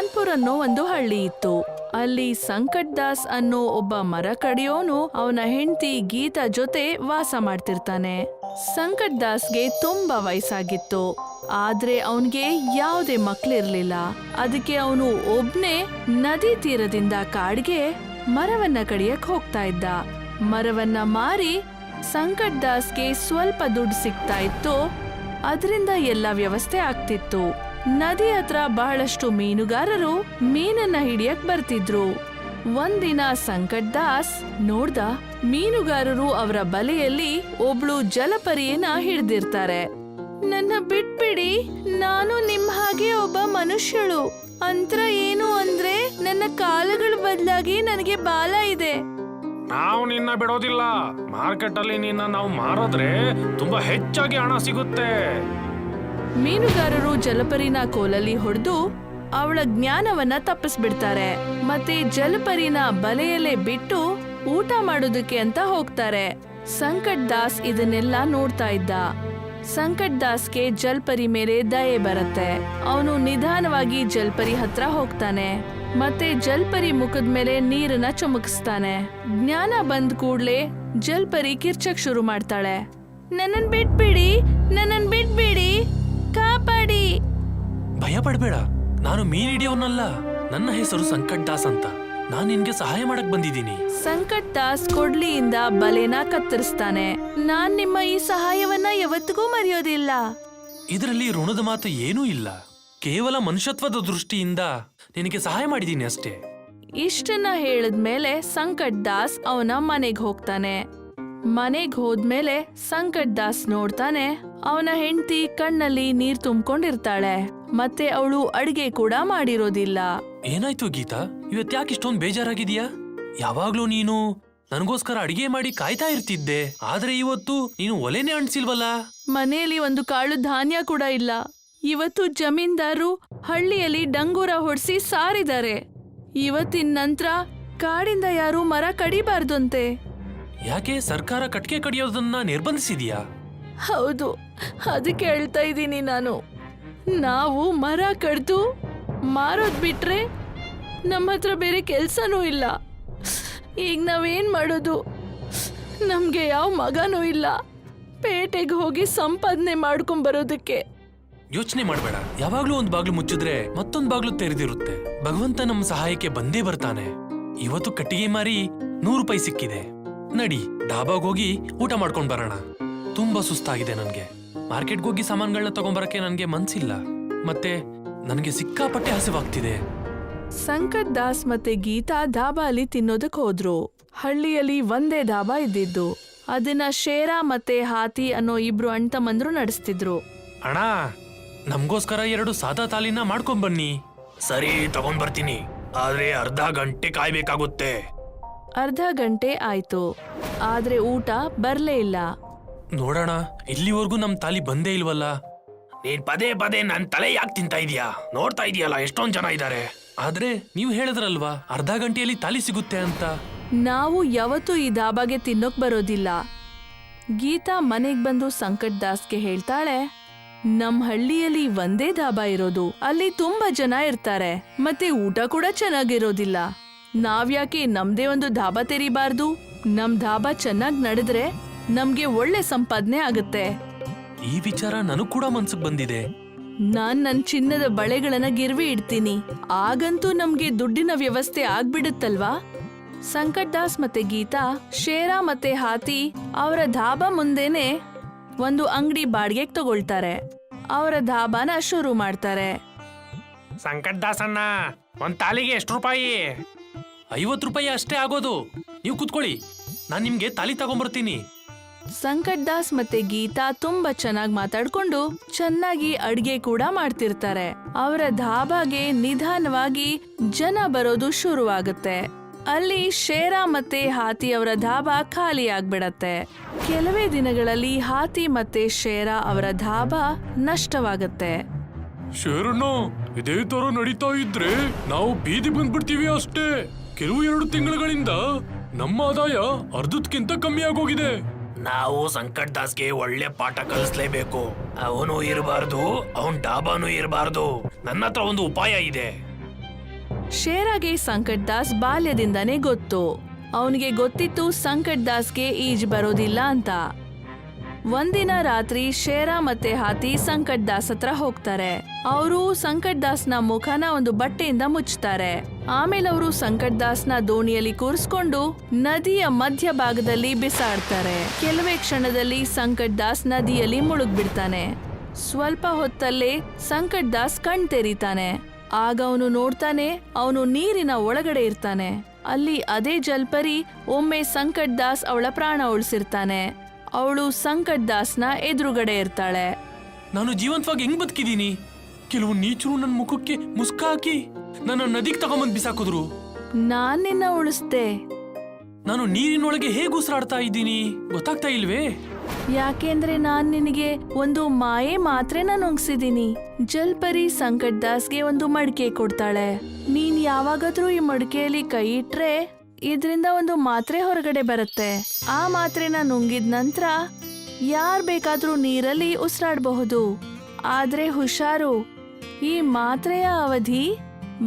ಕಾನ್ಪುರ್ ಅನ್ನೋ ಒಂದು ಹಳ್ಳಿ ಇತ್ತು. ಅಲ್ಲಿ ಸಂಕಟ್ ದಾಸ್ ಅನ್ನೋ ಒಬ್ಬ ಮರ ಕಡಿಯೋನು ಅವನ ಹೆಂಡತಿ ಗೀತಾ ಜೊತೆ ವಾಸ ಮಾಡ್ತಿರ್ತಾನೆ. ಸಂಕಟ್ ದಾಸ್ಗೆ ತುಂಬಾ ವಯಸ್ಸಾಗಿತ್ತು. ಆದ್ರೆ ಅವನ್ಗೆ ಯಾವುದೇ ಮಕ್ಳಿರ್ಲಿಲ್ಲ. ಅದಕ್ಕೆ ಅವನು ಒಬ್ನೇ ನದಿ ತೀರದಿಂದ ಕಾಡ್ಗೆ ಮರವನ್ನ ಕಡಿಯಕ್ ಹೋಗ್ತಾ ಇದ್ದ. ಮರವನ್ನ ಮಾರಿ ಸಂಕಟ್ ದಾಸ್ಗೆ ಸ್ವಲ್ಪ ದುಡ್ಡು ಸಿಗ್ತಾ ಇತ್ತು. ಅದರಿಂದ ಎಲ್ಲ ವ್ಯವಸ್ಥೆ ಆಗ್ತಿತ್ತು. ನದಿ ಹತ್ರ ಬಹಳಷ್ಟು ಮೀನುಗಾರರು ಮೀನನ್ನ ಹಿಡಿಯಕ್ ಬರ್ತಿದ್ರು. ಒಂದಿನ ಸಂಕಟ್ ದಾಸ್ ನೋಡ್ದ ಮೀನುಗಾರರು ಅವರ ಬಲೆಯಲ್ಲಿ ಒಬ್ಳು ಜಲಪರಿಯನ್ನ ಹಿಡ್ದಿರ್ತಾರೆ. ನನ್ನ ಬಿಟ್ಬಿಡಿ, ನಾನು ನಿಮ್ ಹಾಗೆ ಒಬ್ಬ ಮನುಷ್ಯಳು. ಅಂತ್ರ ಏನು ಅಂದ್ರೆ ನನ್ನ ಕಾಲುಗಳ ಬದಲಾಗಿ ನನಗೆ ಬಾಲ ಇದೆ. ನಾವು ನಿನ್ನ ಬಿಡೋದಿಲ್ಲ. ಮಾರ್ಕೆಟ್ ಅಲ್ಲಿ ನಿನ್ನ ನಾವು ಮಾರಿದ್ರೆ ತುಂಬಾ ಹೆಚ್ಚಾಗಿ ಹಣ ಸಿಗುತ್ತೆ. ಮೀನುಗಾರರು ಜಲಪರಿನ ಕೋಲಲ್ಲಿ ಹೊಡೆದು ಅವಳ ಜ್ಞಾನವನ್ನ ತಪ್ಪಿಸ್ಬಿಡ್ತಾರೆ. ಮತ್ತೆ ಜಲಪರಿನ ಬಲೆಯಲ್ಲೇ ಬಿಟ್ಟು ಊಟ ಮಾಡೋದಕ್ಕೆ ಅಂತ ಹೋಗ್ತಾರೆ. ಸಂಕಟ್ ದಾಸ್ ಇದನ್ನೆಲ್ಲ ನೋಡ್ತಾ ಇದ್ದ. ಸಂಕಟ್ ದಾಸ್ಗೆ ಜಲ್ಪರಿ ಮೇಲೆ ದಯೆ ಬರುತ್ತೆ. ಅವನು ನಿಧಾನವಾಗಿ ಜಲ್ಪರಿ ಹತ್ರ ಹೋಗ್ತಾನೆ. ಮತ್ತೆ ಜಲ್ಪರಿ ಮುಖದ ಮೇಲೆ ನೀರನ್ನ ಚುಮುಕಿಸ್ತಾನೆ. ಜ್ಞಾನ ಬಂದ್ ಕೂಡ್ಲೆ ಜಲ್ಪರಿ ಕಿರ್ಚಕ್ ಶುರು ಮಾಡ್ತಾಳೆ. ನನ್ನನ್ ಬಿಟ್ಬಿಡಿ ನನ್ನನ್ ಬಿಟ್ಬಿಡಿ. ಕಾಪಾಡಿ ಭಯ ಪಡ್ಬೇಡ ನಾನು ಮೀನ್ ಹಿಡಿಯೋನಲ್ಲ ನನ್ನ ಹೆಸರು ಸಂಕಟ್ ದಾಸ್ ಅಂತ. ನಾನು ನಿನ್ಗೆ ಸಹಾಯ ಮಾಡಕ್ ಬಂದಿದ್ದೀನಿ. ಸಂಕಟ್ ದಾಸ್ ಕೊಡ್ಲಿಯಿಂದ ಬಲೆನ ಕತ್ತರಿಸ್ತಾನೆ. ನಾನ್ ನಿಮ್ಮ ಈ ಸಹಾಯವನ್ನ ಯಾವತ್ತಿಗೂ ಮರೆಯೋದಿಲ್ಲ. ಇದರಲ್ಲಿ ಋಣದ ಮಾತು ಏನೂ ಇಲ್ಲ. ಕೇವಲ ಮನುಷ್ಯತ್ವದ ದೃಷ್ಟಿಯಿಂದ ನಿನಗೆ ಸಹಾಯ ಮಾಡಿದ್ದೀನಿ ಅಷ್ಟೇ. ಇಷ್ಟನ್ನ ಹೇಳಿದ್ಮೇಲೆ ಸಂಕಟ್ ದಾಸ್ ಅವನ ಮನೆಗ್ ಹೋಗ್ತಾನೆ. ಮನೆಗ್ ಹೋದ್ಮೇಲೆ ಸಂಕಟ್ ದಾಸ್ ನೋಡ್ತಾನೆ. ಅವನ ಹೆಂಡತಿ ಕಣ್ಣಲ್ಲಿ ನೀರ್ ತುಂಬ್ಕೊಂಡಿರ್ತಾಳೆ ಮತ್ತೆ ಅವಳು ಅಡಿಗೆ ಕೂಡ ಮಾಡಿರೋದಿಲ್ಲ. ಏನಾಯ್ತು ಗೀತಾ? ಇವತ್ ಯಾಕೆ ಇಷ್ಟೊಂದ್ ಬೇಜಾರಾಗಿದೀಯಾ ಯಾವಾಗ್ಲೂ ನೀನು ನನಗೋಸ್ಕರ ಅಡಿಗೆ ಮಾಡಿ ಕಾಯ್ತಾ ಇರ್ತಿದ್ದೆ ಆದ್ರೆ ಇವತ್ತು ನೀನು ಒಲೆನೇ ಅಣ್ಸಿಲ್ವಲ್ಲ? ಮನೆಯಲ್ಲಿ ಒಂದು ಕಾಳು ಧಾನ್ಯ ಕೂಡ ಇಲ್ಲ. ಇವತ್ತು ಜಮೀನ್ದಾರು ಹಳ್ಳಿಯಲ್ಲಿ ಡಂಗೂರ ಹೊಡ್ಸಿ ಸಾರಿದ್ದಾರೆ. ಇವತ್ತಿನ ನಂತರ ಕಾಡಿಂದ ಯಾರು ಮರ ಕಡಿಬಾರ್ದಂತೆ. ಯಾಕೆ ಸರ್ಕಾರ ಕಟ್ಗೆ ಕಡಿಯೋದನ್ನ ನಿರ್ಬಂಧಿಸಿದ್ಯಾ? ಹೌದು ಅದಕ್ಕೆ ಹೇಳ್ತಾ ಇದ್ದೀನಿ ನಾನು. ನಾವು ಮರ ಕಡ್ದು ಮಾರೋದ್ ಬಿಟ್ರೆ ನಮ್ಮ ಹತ್ರ ಬೇರೆ ಕೆಲ್ಸನೂ ಇಲ್ಲ. ಈಗ ನಾವೇನ್ ಮಾಡೋದು? ನಮ್ಗೆ ಯಾವ ಮಗನೂ ಇಲ್ಲ. ಪೇಟೆಗೆ ಹೋಗಿ ಸಂಪಾದನೆ ಮಾಡ್ಕೊಂಡ್ ಬರೋದಕ್ಕೆ. ಯೋಚನೆ ಮಾಡಬೇಡ. ಯಾವಾಗ್ಲೂ ಒಂದ್ ಬಾಗ್ಲು ಮುಚ್ಚಿದ್ರೆ ಮತ್ತೊಂದ್ ಬಾಗ್ಲು ತೆರೆದಿರುತ್ತೆ. ಭಗವಂತ ನಮ್ಮ ಸಹಾಯಕ್ಕೆ ಬಂದೇ ಬರ್ತಾನೆ. ಇವತ್ತು ಕಟ್ಟಿಗೆ ಮಾರಿ ನೂರು ರೂಪಾಯಿ ಸಿಕ್ಕಿದೆ. ನಡಿ, ಡಾಬಾಗ್ ಹೋಗಿ ಊಟ ಮಾಡ್ಕೊಂಡ್ ಬರೋಣ. ತುಂಬಾ ಸುಸ್ತಾಗಿದೆ ನನ್ಗೆ. ಮಾರ್ಕೆಟ್ಗೆ ಹೋಗಿ ಸಾಮಾನುಗಳನ್ನ ತಗೊಂಬರಕ್ಕೆ ನನ್ಗೆ ಮನ್ಸಿಲ್ಲ. ಮತ್ತೆ ನನಗೆ ಸಿಕ್ಕಾಪಟ್ಟೆ ಹಸಿವಾಗ್ತಿದೆ. ಸಂಕಟ್ ದಾಸ್ ಮತ್ತೆ ಗೀತಾ ಧಾಬಾಲಿ ತಿನ್ನೋದಕ್ ಹೋದ್ರು. ಹಳ್ಳಿಯಲ್ಲಿ ಒಂದೇ ಧಾಬಾ ಇದ್ದಿದ್ದು. ಅದನ್ನ ಶೇರಾ ಮತ್ತೆ ಹಾತಿ ಅನ್ನೋ ಇಬ್ರು ಅಣ್ತಮ್ಮಂದ್ರು ನಡೆಸ್ತಿದ್ರು. ಅಣ್ಣ ನಮ್ಗೋಸ್ಕರ ಎರಡು ಸಾದಾ ತಾಲಿನ ಮಾಡ್ಕೊಂಡ್ ಬನ್ನಿ ಸರಿ ತಗೊಂಡ್ ಬರ್ತೀನಿ ಆದ್ರೆ ಅರ್ಧ ಗಂಟೆ ಕಾಯ್ಬೇಕಾಗುತ್ತೆ. ಅರ್ಧ ಗಂಟೆ ಆಯ್ತು. ಆದ್ರೆ ಊಟ ಬರ್ಲೇ ಇಲ್ಲ. ನೋಡೋಣ ಇಲ್ಲಿವರೆಗೂ ನಮ್ ತಾಲಿ ಬಂದೇ ಇಲ್ವಲ್ಲ? ನೀನ್ ಪದೇ ಪದೇ ನನ್ ತಲೆ ಯಾಕೆ ತಿಂತಾ ಇದೀಯಾ? ನೋಡ್ತಾ ಇದೀಯಲ್ಲ ಎಷ್ಟೊಂದ್ ಜನ ಇದ್ದಾರೆ ಆದ್ರೆ ನೀವು ಹೇಳಿದ್ರಲ್ವಾ ಅರ್ಧ ಗಂಟೆಯಲ್ಲಿ ತಾಲಿ ಸಿಗುತ್ತೆ ಅಂತ? ನಾವು ಯಾವತ್ತೂ ಈ ದಾಬಾಗೆ ತಿನ್ನೋಕ್ ಬರೋದಿಲ್ಲ. ಗೀತಾ ಮನೆಗ್ ಬಂದು ಸಂಕಟ್ ದಾಸ್ಗೆ ಹೇಳ್ತಾಳೆ ನಮ್ ಹಳ್ಳಿಯಲ್ಲಿ ಒಂದೇ ದಾಬಾ ಇರೋದು ಅಲ್ಲಿ ತುಂಬಾ ಜನ ಇರ್ತಾರೆ ಮತ್ತೆ ಊಟ ಕೂಡ ಚೆನ್ನಾಗಿರೋದಿಲ್ಲ. ನಾವ್ಯಾಕೆ ನಮ್ದೇ ಒಂದು ಧಾಬಾ ತೆರಿಬಾರ್ದು? ನಮ್ ಧಾಬಾ ಚೆನ್ನಾಗ್ ನಡೆದ್ರೆ ನಮ್ಗೆ ಒಳ್ಳೆ ಸಂಪಾದನೆ ಆಗುತ್ತೆ. ಈ ವಿಚಾರ ನನಗ್ ಕೂಡ ಮನ್ಸಿಗೆ ಬಂದಿದೆ. ನಾನ್ ನನ್ ಚಿನ್ನದ ಬಳೆಗಳನ್ನ ಗಿರ್ವಿ ಇಡ್ತೀನಿ. ಆಗಂತೂ ನಮ್ಗೆ ದುಡ್ಡಿನ ವ್ಯವಸ್ಥೆ ಆಗ್ಬಿಡುತ್ತಲ್ವಾ? ಸಂಕಟ್ ದಾಸ್ ಮತ್ತೆ ಗೀತಾ ಶೇರಾ ಮತ್ತೆ ಹಾತಿ ಅವರ ಧಾಬಾ ಮುಂದೆನೆ ಒಂದು ಅಂಗಡಿ ಬಾಡಿಗೆ ತಗೊಳ್ತಾರೆ. ಅವರ ಧಾಬಾನ ಶುರು ಮಾಡ್ತಾರೆ. ಸಂಕಟ್ ದಾಸಣ್ಣ ಒಂದ್ ತಾಲಿಗೆ ಎಷ್ಟು ರೂಪಾಯಿ? ಐವತ್ ರೂಪಾಯಿ ಅಷ್ಟೇ ಆಗೋದು. ನೀವು ಕುತ್ಕೊಳ್ಳಿ. ನಾನು ನಿಮ್ಗೆ ತಾಲಿ ತಗೊಂಬರ್ತೀನಿ. ಸಂಕಟ್ ದಾಸ್ ಮತ್ತೆ ಗೀತಾ ತುಂಬಾ ಚೆನ್ನಾಗಿ ಮಾತಾಡ್ಕೊಂಡು ಚೆನ್ನಾಗಿ ಅಡ್ಗೆ ಕೂಡ ಮಾಡ್ತಿರ್ತಾರೆ. ಅವರ ಧಾಬಾಗೆ ನಿಧಾನವಾಗಿ ಜನ ಬರೋದು ಶುರುವಾಗುತ್ತೆ. ಅಲ್ಲಿ ಶೇರಾ ಮತ್ತೆ ಹಾತಿ ಅವರ ಧಾಬಾ ಖಾಲಿ ಆಗ್ಬಿಡತ್ತೆ. ಕೆಲವೇ ದಿನಗಳಲ್ಲಿ ಹಾತಿ ಮತ್ತೆ ಶೇರಾ ಅವರ ಧಾಬಾ ನಷ್ಟವಾಗುತ್ತೆ. ಶೇರಣ್ಣ, ಇದೇ ತರ ನಡೀತಾ ಇದ್ರೆ ನಾವು ಬೀದಿ ಬಂದ್ಬಿಡ್ತೀವಿ ಅಷ್ಟೇ. ಕೆಲವು ಎರಡು ತಿಂಗಳುಗಳಿಂದ ನಮ್ಮ ಆದಾಯ ಅರ್ಧಕ್ಕಿಂತ ಕಮ್ಮಿ ಆಗೋಗಿದೆ. ನಾವು ಸಂಕಟ್ ದಾಸ್ಗೆ ಒಳ್ಳೆ ಪಾಠ ಕಲಿಸ್ಲೇಬೇಕು. ಅವನು ಇರಬಾರ್ದು, ಅವನ್ ಡಾಬಾನು ಇರಬಾರ್ದು. ನನ್ನ ಹತ್ರ ಒಂದು ಉಪಾಯ ಇದೆ. ಶೇರಾಗೆ ಸಂಕಟ್ ದಾಸ್ ಬಾಲ್ಯದಿಂದನೇ ಗೊತ್ತು. ಅವನಿಗೆ ಗೊತ್ತಿತ್ತು ಸಂಕಟ್ ದಾಸ್ಗೆ ಈಜ್ ಬರೋದಿಲ್ಲ ಅಂತ. ಒಂದಿನ ರಾತ್ರಿ ಶೇರ ಮತ್ತೆ ಹಾತಿ ಸಂಕಟ್ ದಾಸ್ ಹತ್ರ ಹೋಗ್ತಾರೆ. ಅವರು ಸಂಕಟ್ ದಾಸ್ನ ಮುಖನ ಒಂದು ಬಟ್ಟೆಯಿಂದ ಮುಚ್ಚುತ್ತಾರೆ ಆಮೇಲೆ ಅವರು ಸಂಕಟ್ ದಾಸ್ನ ದೋಣಿಯಲ್ಲಿ ಕೂರಿಸ್ಕೊಂಡು ನದಿಯ ಮಧ್ಯ ಭಾಗದಲ್ಲಿ ಬಿಸಾಡ್ತಾರೆ. ಕೆಲವೇ ಕ್ಷಣದಲ್ಲಿ ಸಂಕಟ್ ದಾಸ್ ನದಿಯಲ್ಲಿ ಮುಳುಗ್ಬಿಡ್ತಾನೆ. ಸ್ವಲ್ಪ ಹೊತ್ತಲ್ಲೇ ಸಂಕಟ್ ದಾಸ್ ಕಣ್ ತೆರೀತಾನೆ. ಆಗ ಅವನು ನೋಡ್ತಾನೆ, ಅವನು ನೀರಿನ ಒಳಗಡೆ ಇರ್ತಾನೆ. ಅಲ್ಲಿ ಅದೇ ಜಲ್ಪರಿ ಒಮ್ಮೆ ಸಂಕಟ್ ದಾಸ್ ಅವಳ ಪ್ರಾಣ ಉಳಿಸಿರ್ತಾನೆ. ಅವಳು ಸಂಕಟ್ ದಾಸ್ನ ಎದುರುಗಡೆ ಇರ್ತಾಳೆ. ನಾನು ಜೀವಂತವಾಗಿ ಹೆಂಗ್ ಬದುಕಿದೀನಿ ಕೆಲವು ನೀಚರು ನನ್ನ ಮುಖಕ್ಕೆ ಮುಸ್ಕ ಹಾಕಿ ನನ್ನ ನದಿಗೆ ತಗೊಂಬಂದ್ ಬಿಸಾಕಿದ್ರು. ನಾನು ನಿನ್ನ ಉಳಿಸ್ದೆ? ನಾನು ನೀರಿನೊಳಗೆ ಹೇಗೆ ಉಸಿರಾಡ್ತಾ ಇದ್ದೀನಿ? ಗೊತ್ತಾಗ್ತಾ ಇಲ್ವೇ? ಯಾಕೆಂದ್ರೆ ನಾನ್ ನಿನಗೆ ಒಂದು ಮಾಯೆ ಮಾತ್ರೆನ ನುಂಗ್ಸಿದೀನಿ. ಜಲ್ಪರಿ ಸಂಕಟ್ ದಾಸ್ಗೆ ಒಂದು ಮಡಿಕೆ ಕೊಡ್ತಾಳೆ. ನೀನ್ ಯಾವಾಗಾದ್ರೂ ಈ ಮಡಿಕೆಯಲ್ಲಿ ಕೈ ಇಟ್ರೆ ಇದರಿಂದ ಒಂದು ಮಾತ್ರೆ ಹೊರಗಡೆ ಬರುತ್ತೆ. ಆ ಮಾತ್ರೆನ ನುಂಗಿದ ನಂತರ ಯಾರ್ ಬೇಕಾದ್ರೂ ನೀರಲ್ಲಿ ಉಸಿರಾಡಬಹುದು. ಆದ್ರೆ ಹುಷಾರು, ಈ ಮಾತ್ರೆಯ ಅವಧಿ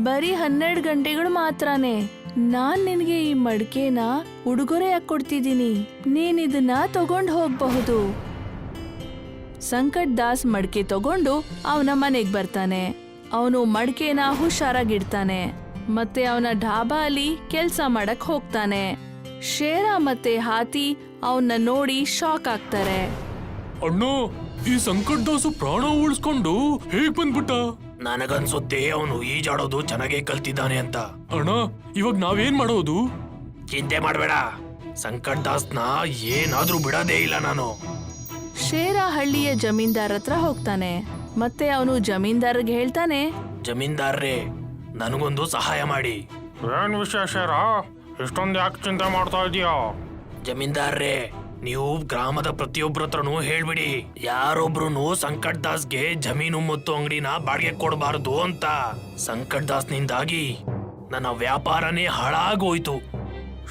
ಬರೀ ಹನ್ನೆರಡು ಗಂಟೆಗಳು ಮಾತ್ರನೇ. ನಾನ್ ನಿನ್ಗೆ ಈ ಮಡಿಕೆನ ಉಡುಗೊರೆಯಾಗಿ ಕೊಡ್ತಿದ್ದೀನಿ. ನೀನ್ ಇದನ್ನ ತಗೊಂಡ್ ಹೋಗ್ಬಹುದು. ಸಂಕಟ್ ದಾಸ್ ಮಡಿಕೆ ತಗೊಂಡು ಅವನ ಮನೆಗ್ ಬರ್ತಾನೆ. ಅವನು ಮಡಿಕೆನ ಹುಷಾರಾಗಿಡ್ತಾನೆ ಮತ್ತೆ ಅವನ ಢಾಬಾ ಅಲ್ಲಿ ಕೆಲ್ಸ ಮಾಡಕ್ ಹೋಗ್ತಾನೆ. ಶೇರ ಮತ್ತೆ ಹಾತಿ ಅವನ್ನ ನೋಡಿ ಶಾಕ್ ಆಗ್ತಾರೆ. ಅಣ್ಣ ಈ ಸಂಕಟದಾಸು ಪ್ರಾಣ ಉಳಿಸ್ಕೊಂಡು ಹೇಗ್ ಬಂದ್ಬಿಟ್ಟ? ನನಗನ್ಸುತ್ತೆ ಅವನು ಈಜಾಡೋದು ಚೆನ್ನಾಗೇ ಕಲ್ತಿದ್ದಾನೆ ಅಂತ. ಅಣ್ಣ ಇವಾಗ ನಾವೇನ್ ಮಾಡೋದು? ಚಿಂತೆ ಮಾಡಬೇಡ. ಸಂಕಟ್ ದಾಸ್ನ ಏನಾದ್ರೂ ಬಿಡೋದೇ ಇಲ್ಲ ನಾನು. ಶೇರ ಹಳ್ಳಿಯ ಜಮೀನ್ದಾರ್ ಹತ್ರ ಹೋಗ್ತಾನೆ. ಮತ್ತೆ ಅವನು ಜಮೀನ್ದಾರ್ಗೆ ಹೇಳ್ತಾನೆ. ಜಮೀನ್ದಾರ್ರೇ ನನಗೊಂದು ಸಹಾಯ ಮಾಡಿ. ಏನ್ ವಿಶೇಷರ ಇಷ್ಟೊಂದು ಯಾಕೆ ಚಿಂತೆ ಮಾಡ್ತಾ ಇದೀಯಾ? ಜಮೀನ್ದಾರ್ರೆ ನೀವು ಗ್ರಾಮದ ಪ್ರತಿಯೊಬ್ಬರ ಹತ್ರನೂ ಹೇಳ್ಬಿಡಿ. ಯಾರೊಬ್ರು ಸಂಕಟ್ ದಾಸ್ಗೆ ಜಮೀನು ಮತ್ತು ಅಂಗಡಿನ ಬಾಡಿಗೆ ಕೊಡಬಾರದು ಅಂತ. ಸಂಕಟ್ ದಾಸ್ನಿಂದಾಗಿ ನನ್ನ ವ್ಯಾಪಾರನೇ ಹಾಳಾಗೋಯ್ತು.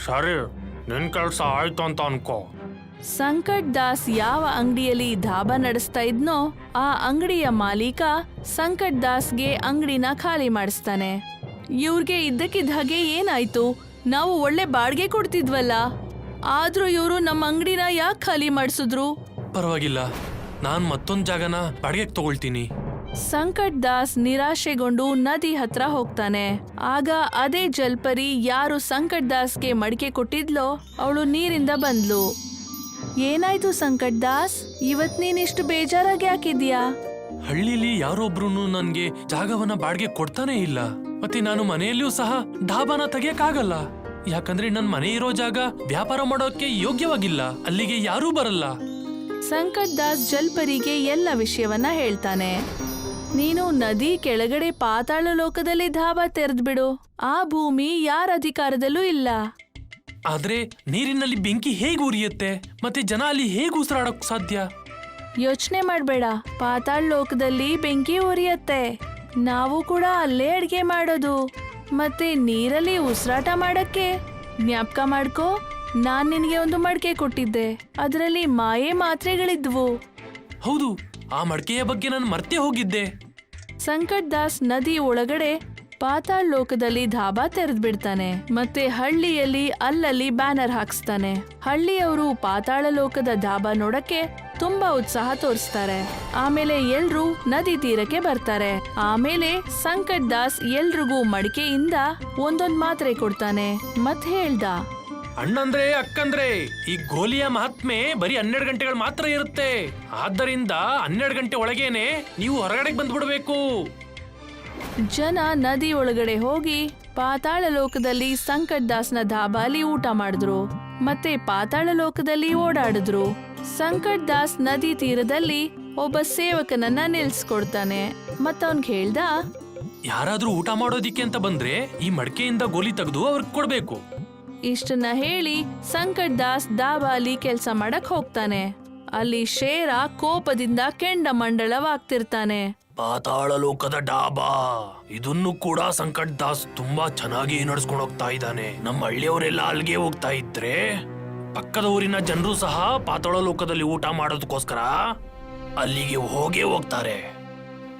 ಸರಿ ನಿನ್ ಕೆಲ್ಸ ಆಯ್ತು ಅಂತ ಅನ್ಕೋ. ಸಂಕಟ್ ದಾಸ್ ಯಾವ ಅಂಗಡಿಯಲ್ಲಿ ಧಾಬಾ ನಡೆಸ್ತಾ ಇದ್ನೋ ಆ ಅಂಗಡಿಯ ಮಾಲೀಕ ಸಂಕಟ್ ದಾಸ್ಗೆ ಅಂಗಡಿನ ಖಾಲಿ ಮಾಡಿಸ್ತಾನೆ. ಇವ್ರಿಗೆ ಇದ್ದಕ್ಕಿದ್ದ ಹಾಗೆ ಏನಾಯ್ತು? ನಾವು ಒಳ್ಳೆ ಬಾಡಿಗೆ ಕೊಡ್ತಿದ್ವಲ್ಲ. ಆದ್ರೂ ಇವರು ನಮ್ಮ ಅಂಗಡಿನ ಯಾಕೆ ಖಾಲಿ ಮಾಡಿಸಿದ್ರು? ಪರವಾಗಿಲ್ಲ. ನಾನ್ ಮತ್ತೊಂದ್ ಜಾಗನ ಬಾಡಿಗೆಗೆ ತಗೊಳ್ತೀನಿ. ಸಂಕಟ್ ದಾಸ್ ನಿರಾಶೆಗೊಂಡು ನದಿ ಹತ್ರ ಹೋಗ್ತಾನೆ. ಆಗ ಅದೇ ಜಲ್ಪರಿ ಯಾರು ಸಂಕಟ್ ದಾಸ್ಗೆ ಮಡಿಕೆ ಕೊಟ್ಟಿದ್ಲೋ ಅವಳು ನೀರಿಂದ ಬಂದ್ಲು. ಏನಾಯ್ತು ಸಂಕಟ್ ದಾಸ್? ಇವತ್ ನೀನಿಷ್ಟು ಇಷ್ಟು ಬೇಜಾರಾಗಿ ಹಾಕಿದ್ಯಾ? ಹಳ್ಳಿಲಿ ಯಾರೊಬ್ರು ನನ್ಗೆ ಜಾಗವನ್ನ ಬಾಡಿಗೆ ಕೊಡ್ತಾನೆ ಇಲ್ಲ. ಮತ್ತೆ ನಾನು ಮನೆಯಲ್ಲಿಯೂ ಸಹ ಢಾಬಾನ ತೆಗಿಯಕ್ಕಾಗಲ್ಲ. ಯಾಕಂದ್ರೆ ನನ್ ಮನೆ ಇರೋ ಜಾಗ ವ್ಯಾಪಾರ ಮಾಡೋಕೆ ಯೋಗ್ಯವಾಗಿಲ್ಲ. ಅಲ್ಲಿಗೆ ಯಾರೂ ಬರಲ್ಲ. ಸಂಕಟ್ ದಾಸ್ ಜಲ್ಪರಿಗೆ ಎಲ್ಲ ವಿಷಯವನ್ನ ಹೇಳ್ತಾನೆ. ನೀನು ನದಿ ಕೆಳಗಡೆ ಪಾತಾಳ ಲೋಕದಲ್ಲಿ ಧಾಬಾ ತೆರೆದ್ಬಿಡು. ಆ ಭೂಮಿ ಯಾರ ಅಧಿಕಾರದಲ್ಲೂ ಇಲ್ಲ. ಆದ್ರೆ ನೀರಿನಲ್ಲಿ ಬೆಂಕಿ ಹೇಗ್ ಉರಿಯುತ್ತೆ? ಮತ್ತೆ ಜನ ಅಲ್ಲಿ ಹೇಗ್ ಉಸಿರಾಡಕ್ ಸಾಧ್ಯ? ಯೋಚನೆ ಮಾಡಬೇಡ. ಪಾತಾಳ ಲೋಕದಲ್ಲಿ ಬೆಂಕಿ ಉರಿಯತ್ತೆ. ನಾವು ಕೂಡ ಅಲ್ಲೇ ಅಡ್ಗೆ ಮಾಡೋದು. ಮತ್ತೆ ನೀರಲ್ಲಿ ಉಸಿರಾಟ ಮಾಡಕ್ಕೆ? ಜ್ಞಾಪಕ ಮಾಡ್ಕೋ ನಾನ್ ನಿನ್ಗೆ ಒಂದು ಮಡಿಕೆ ಕೊಟ್ಟಿದ್ದೆ. ಅದರಲ್ಲಿ ಮಾಯೆ ಮಾತ್ರೆಗಳಿದ್ವು. ಹೌದು ಆ ಮಡಕೆಯ ಬಗ್ಗೆ ನಾನು ಮರ್ತೇ ಹೋಗಿದ್ದೆ. ಸಂಕಟ್ ದಾಸ್ ನದಿ ಒಳಗಡೆ ಪಾತಾಳ್ ಲೋಕದಲ್ಲಿ ಧಾಬಾ ತೆರೆದ್ಬಿಡ್ತಾನೆ. ಮತ್ತೆ ಹಳ್ಳಿಯಲ್ಲಿ ಅಲ್ಲಲ್ಲಿ ಬ್ಯಾನರ್ ಹಾಕ್ಸ್ತಾನೆ. ಹಳ್ಳಿಯವರು ಪಾತಾಳ ಲೋಕದ ಧಾಬಾ ನೋಡಕ್ಕೆ ತುಂಬಾ ಉತ್ಸಾಹ ತೋರಿಸ್ತಾರೆ. ಆಮೇಲೆ ಎಲ್ರೂ ನದಿ ತೀರಕ್ಕೆ ಬರ್ತಾರೆ. ಆಮೇಲೆ ಸಂಕಟ್ ದಾಸ್ ಎಲ್ರಿಗೂ ಮಡಿಕೆಯಿಂದ ಒಂದೊಂದ್ ಮಾತ್ರೆ ಕೊಡ್ತಾನೆ. ಮತ್ ಹೇಳ್ದ. ಅಣ್ಣಂದ್ರೆ ಅಕ್ಕಂದ್ರೆ ಈ ಗೋಲಿಯ ಮಹಾತ್ಮೆ ಬರೀ ಹನ್ನೆರಡು ಗಂಟೆಗಳು ಮಾತ್ರ ಇರುತ್ತೆ. ಆದ್ದರಿಂದ ಹನ್ನೆರಡು ಗಂಟೆ ಒಳಗೇನೆ ನೀವು ಹೊರಗಡೆ ಬಂದ್ಬಿಡ್ಬೇಕು. ಜನ ನದಿ ಒಳಗಡೆ ಹೋಗಿ ಪಾತಾಳ ಲೋಕದಲ್ಲಿ ಸಂಕಟ್ ದಾಸ್ನ ಧಾಬಾಲಿ ಊಟ ಮಾಡಿದ್ರು. ಮತ್ತೆ ಪಾತಾಳ ಲೋಕದಲ್ಲಿ ಓಡಾಡಿದ್ರು. ಸಂಕಟ್ ದಾಸ್ ನದಿ ತೀರದಲ್ಲಿ ಒಬ್ಬ ಸೇವಕನನ್ನ ನಿಲ್ಸ್ಕೊಡ್ತಾನೆ. ಮತ್ತವನ್ಗೆ ಹೇಳ್ದ ಯಾರಾದ್ರೂ ಊಟ ಮಾಡೋದಿಕ್ಕೆ ಅಂತ ಬಂದ್ರೆ ಈ ಮಡಕೆಯಿಂದ ಗೋಲಿ ತೆಗೆದು ಅವ್ರಿಗೆ ಕೊಡ್ಬೇಕು. ಇಷ್ಟನ್ನ ಹೇಳಿ ಸಂಕಟ್ ದಾಸ್ ದಾಬಾಲಿ ಕೆಲ್ಸ ಮಾಡಕ್ ಹೋಗ್ತಾನೆ. ಅಲ್ಲಿ ಶೇರ ಕೋಪದಿಂದ ಕೆಂಡ ಮಂಡಳವಾಗ್ತಿರ್ತಾನೆ ಪಾತಾಳ ಲೋಕದ ಡಾಬಾ. ಇದನ್ನು ಕೂಡ ಸಂಕಟ್ ದಾಸ್ ತುಂಬಾ ಚೆನ್ನಾಗಿ ನಡ್ಸ್ಕೊಂಡು ಹೋಗ್ತಾ ಇದ್ದಾನೆ. ನಮ್ಮ ಹಳ್ಳಿಯವರೆಲ್ಲ ಅಲ್ಲಿಗೆ ಹೋಗ್ತಾ ಇದ್ರೆ ಪಕ್ಕದ ಊರಿನ ಜನರು ಸಹ ಪಾತಾಳ ಲೋಕದಲ್ಲಿ ಊಟ ಮಾಡೋದಕ್ಕೋಸ್ಕರ ಅಲ್ಲಿಗೆ ಹೋಗೇ ಹೋಗ್ತಾರೆ.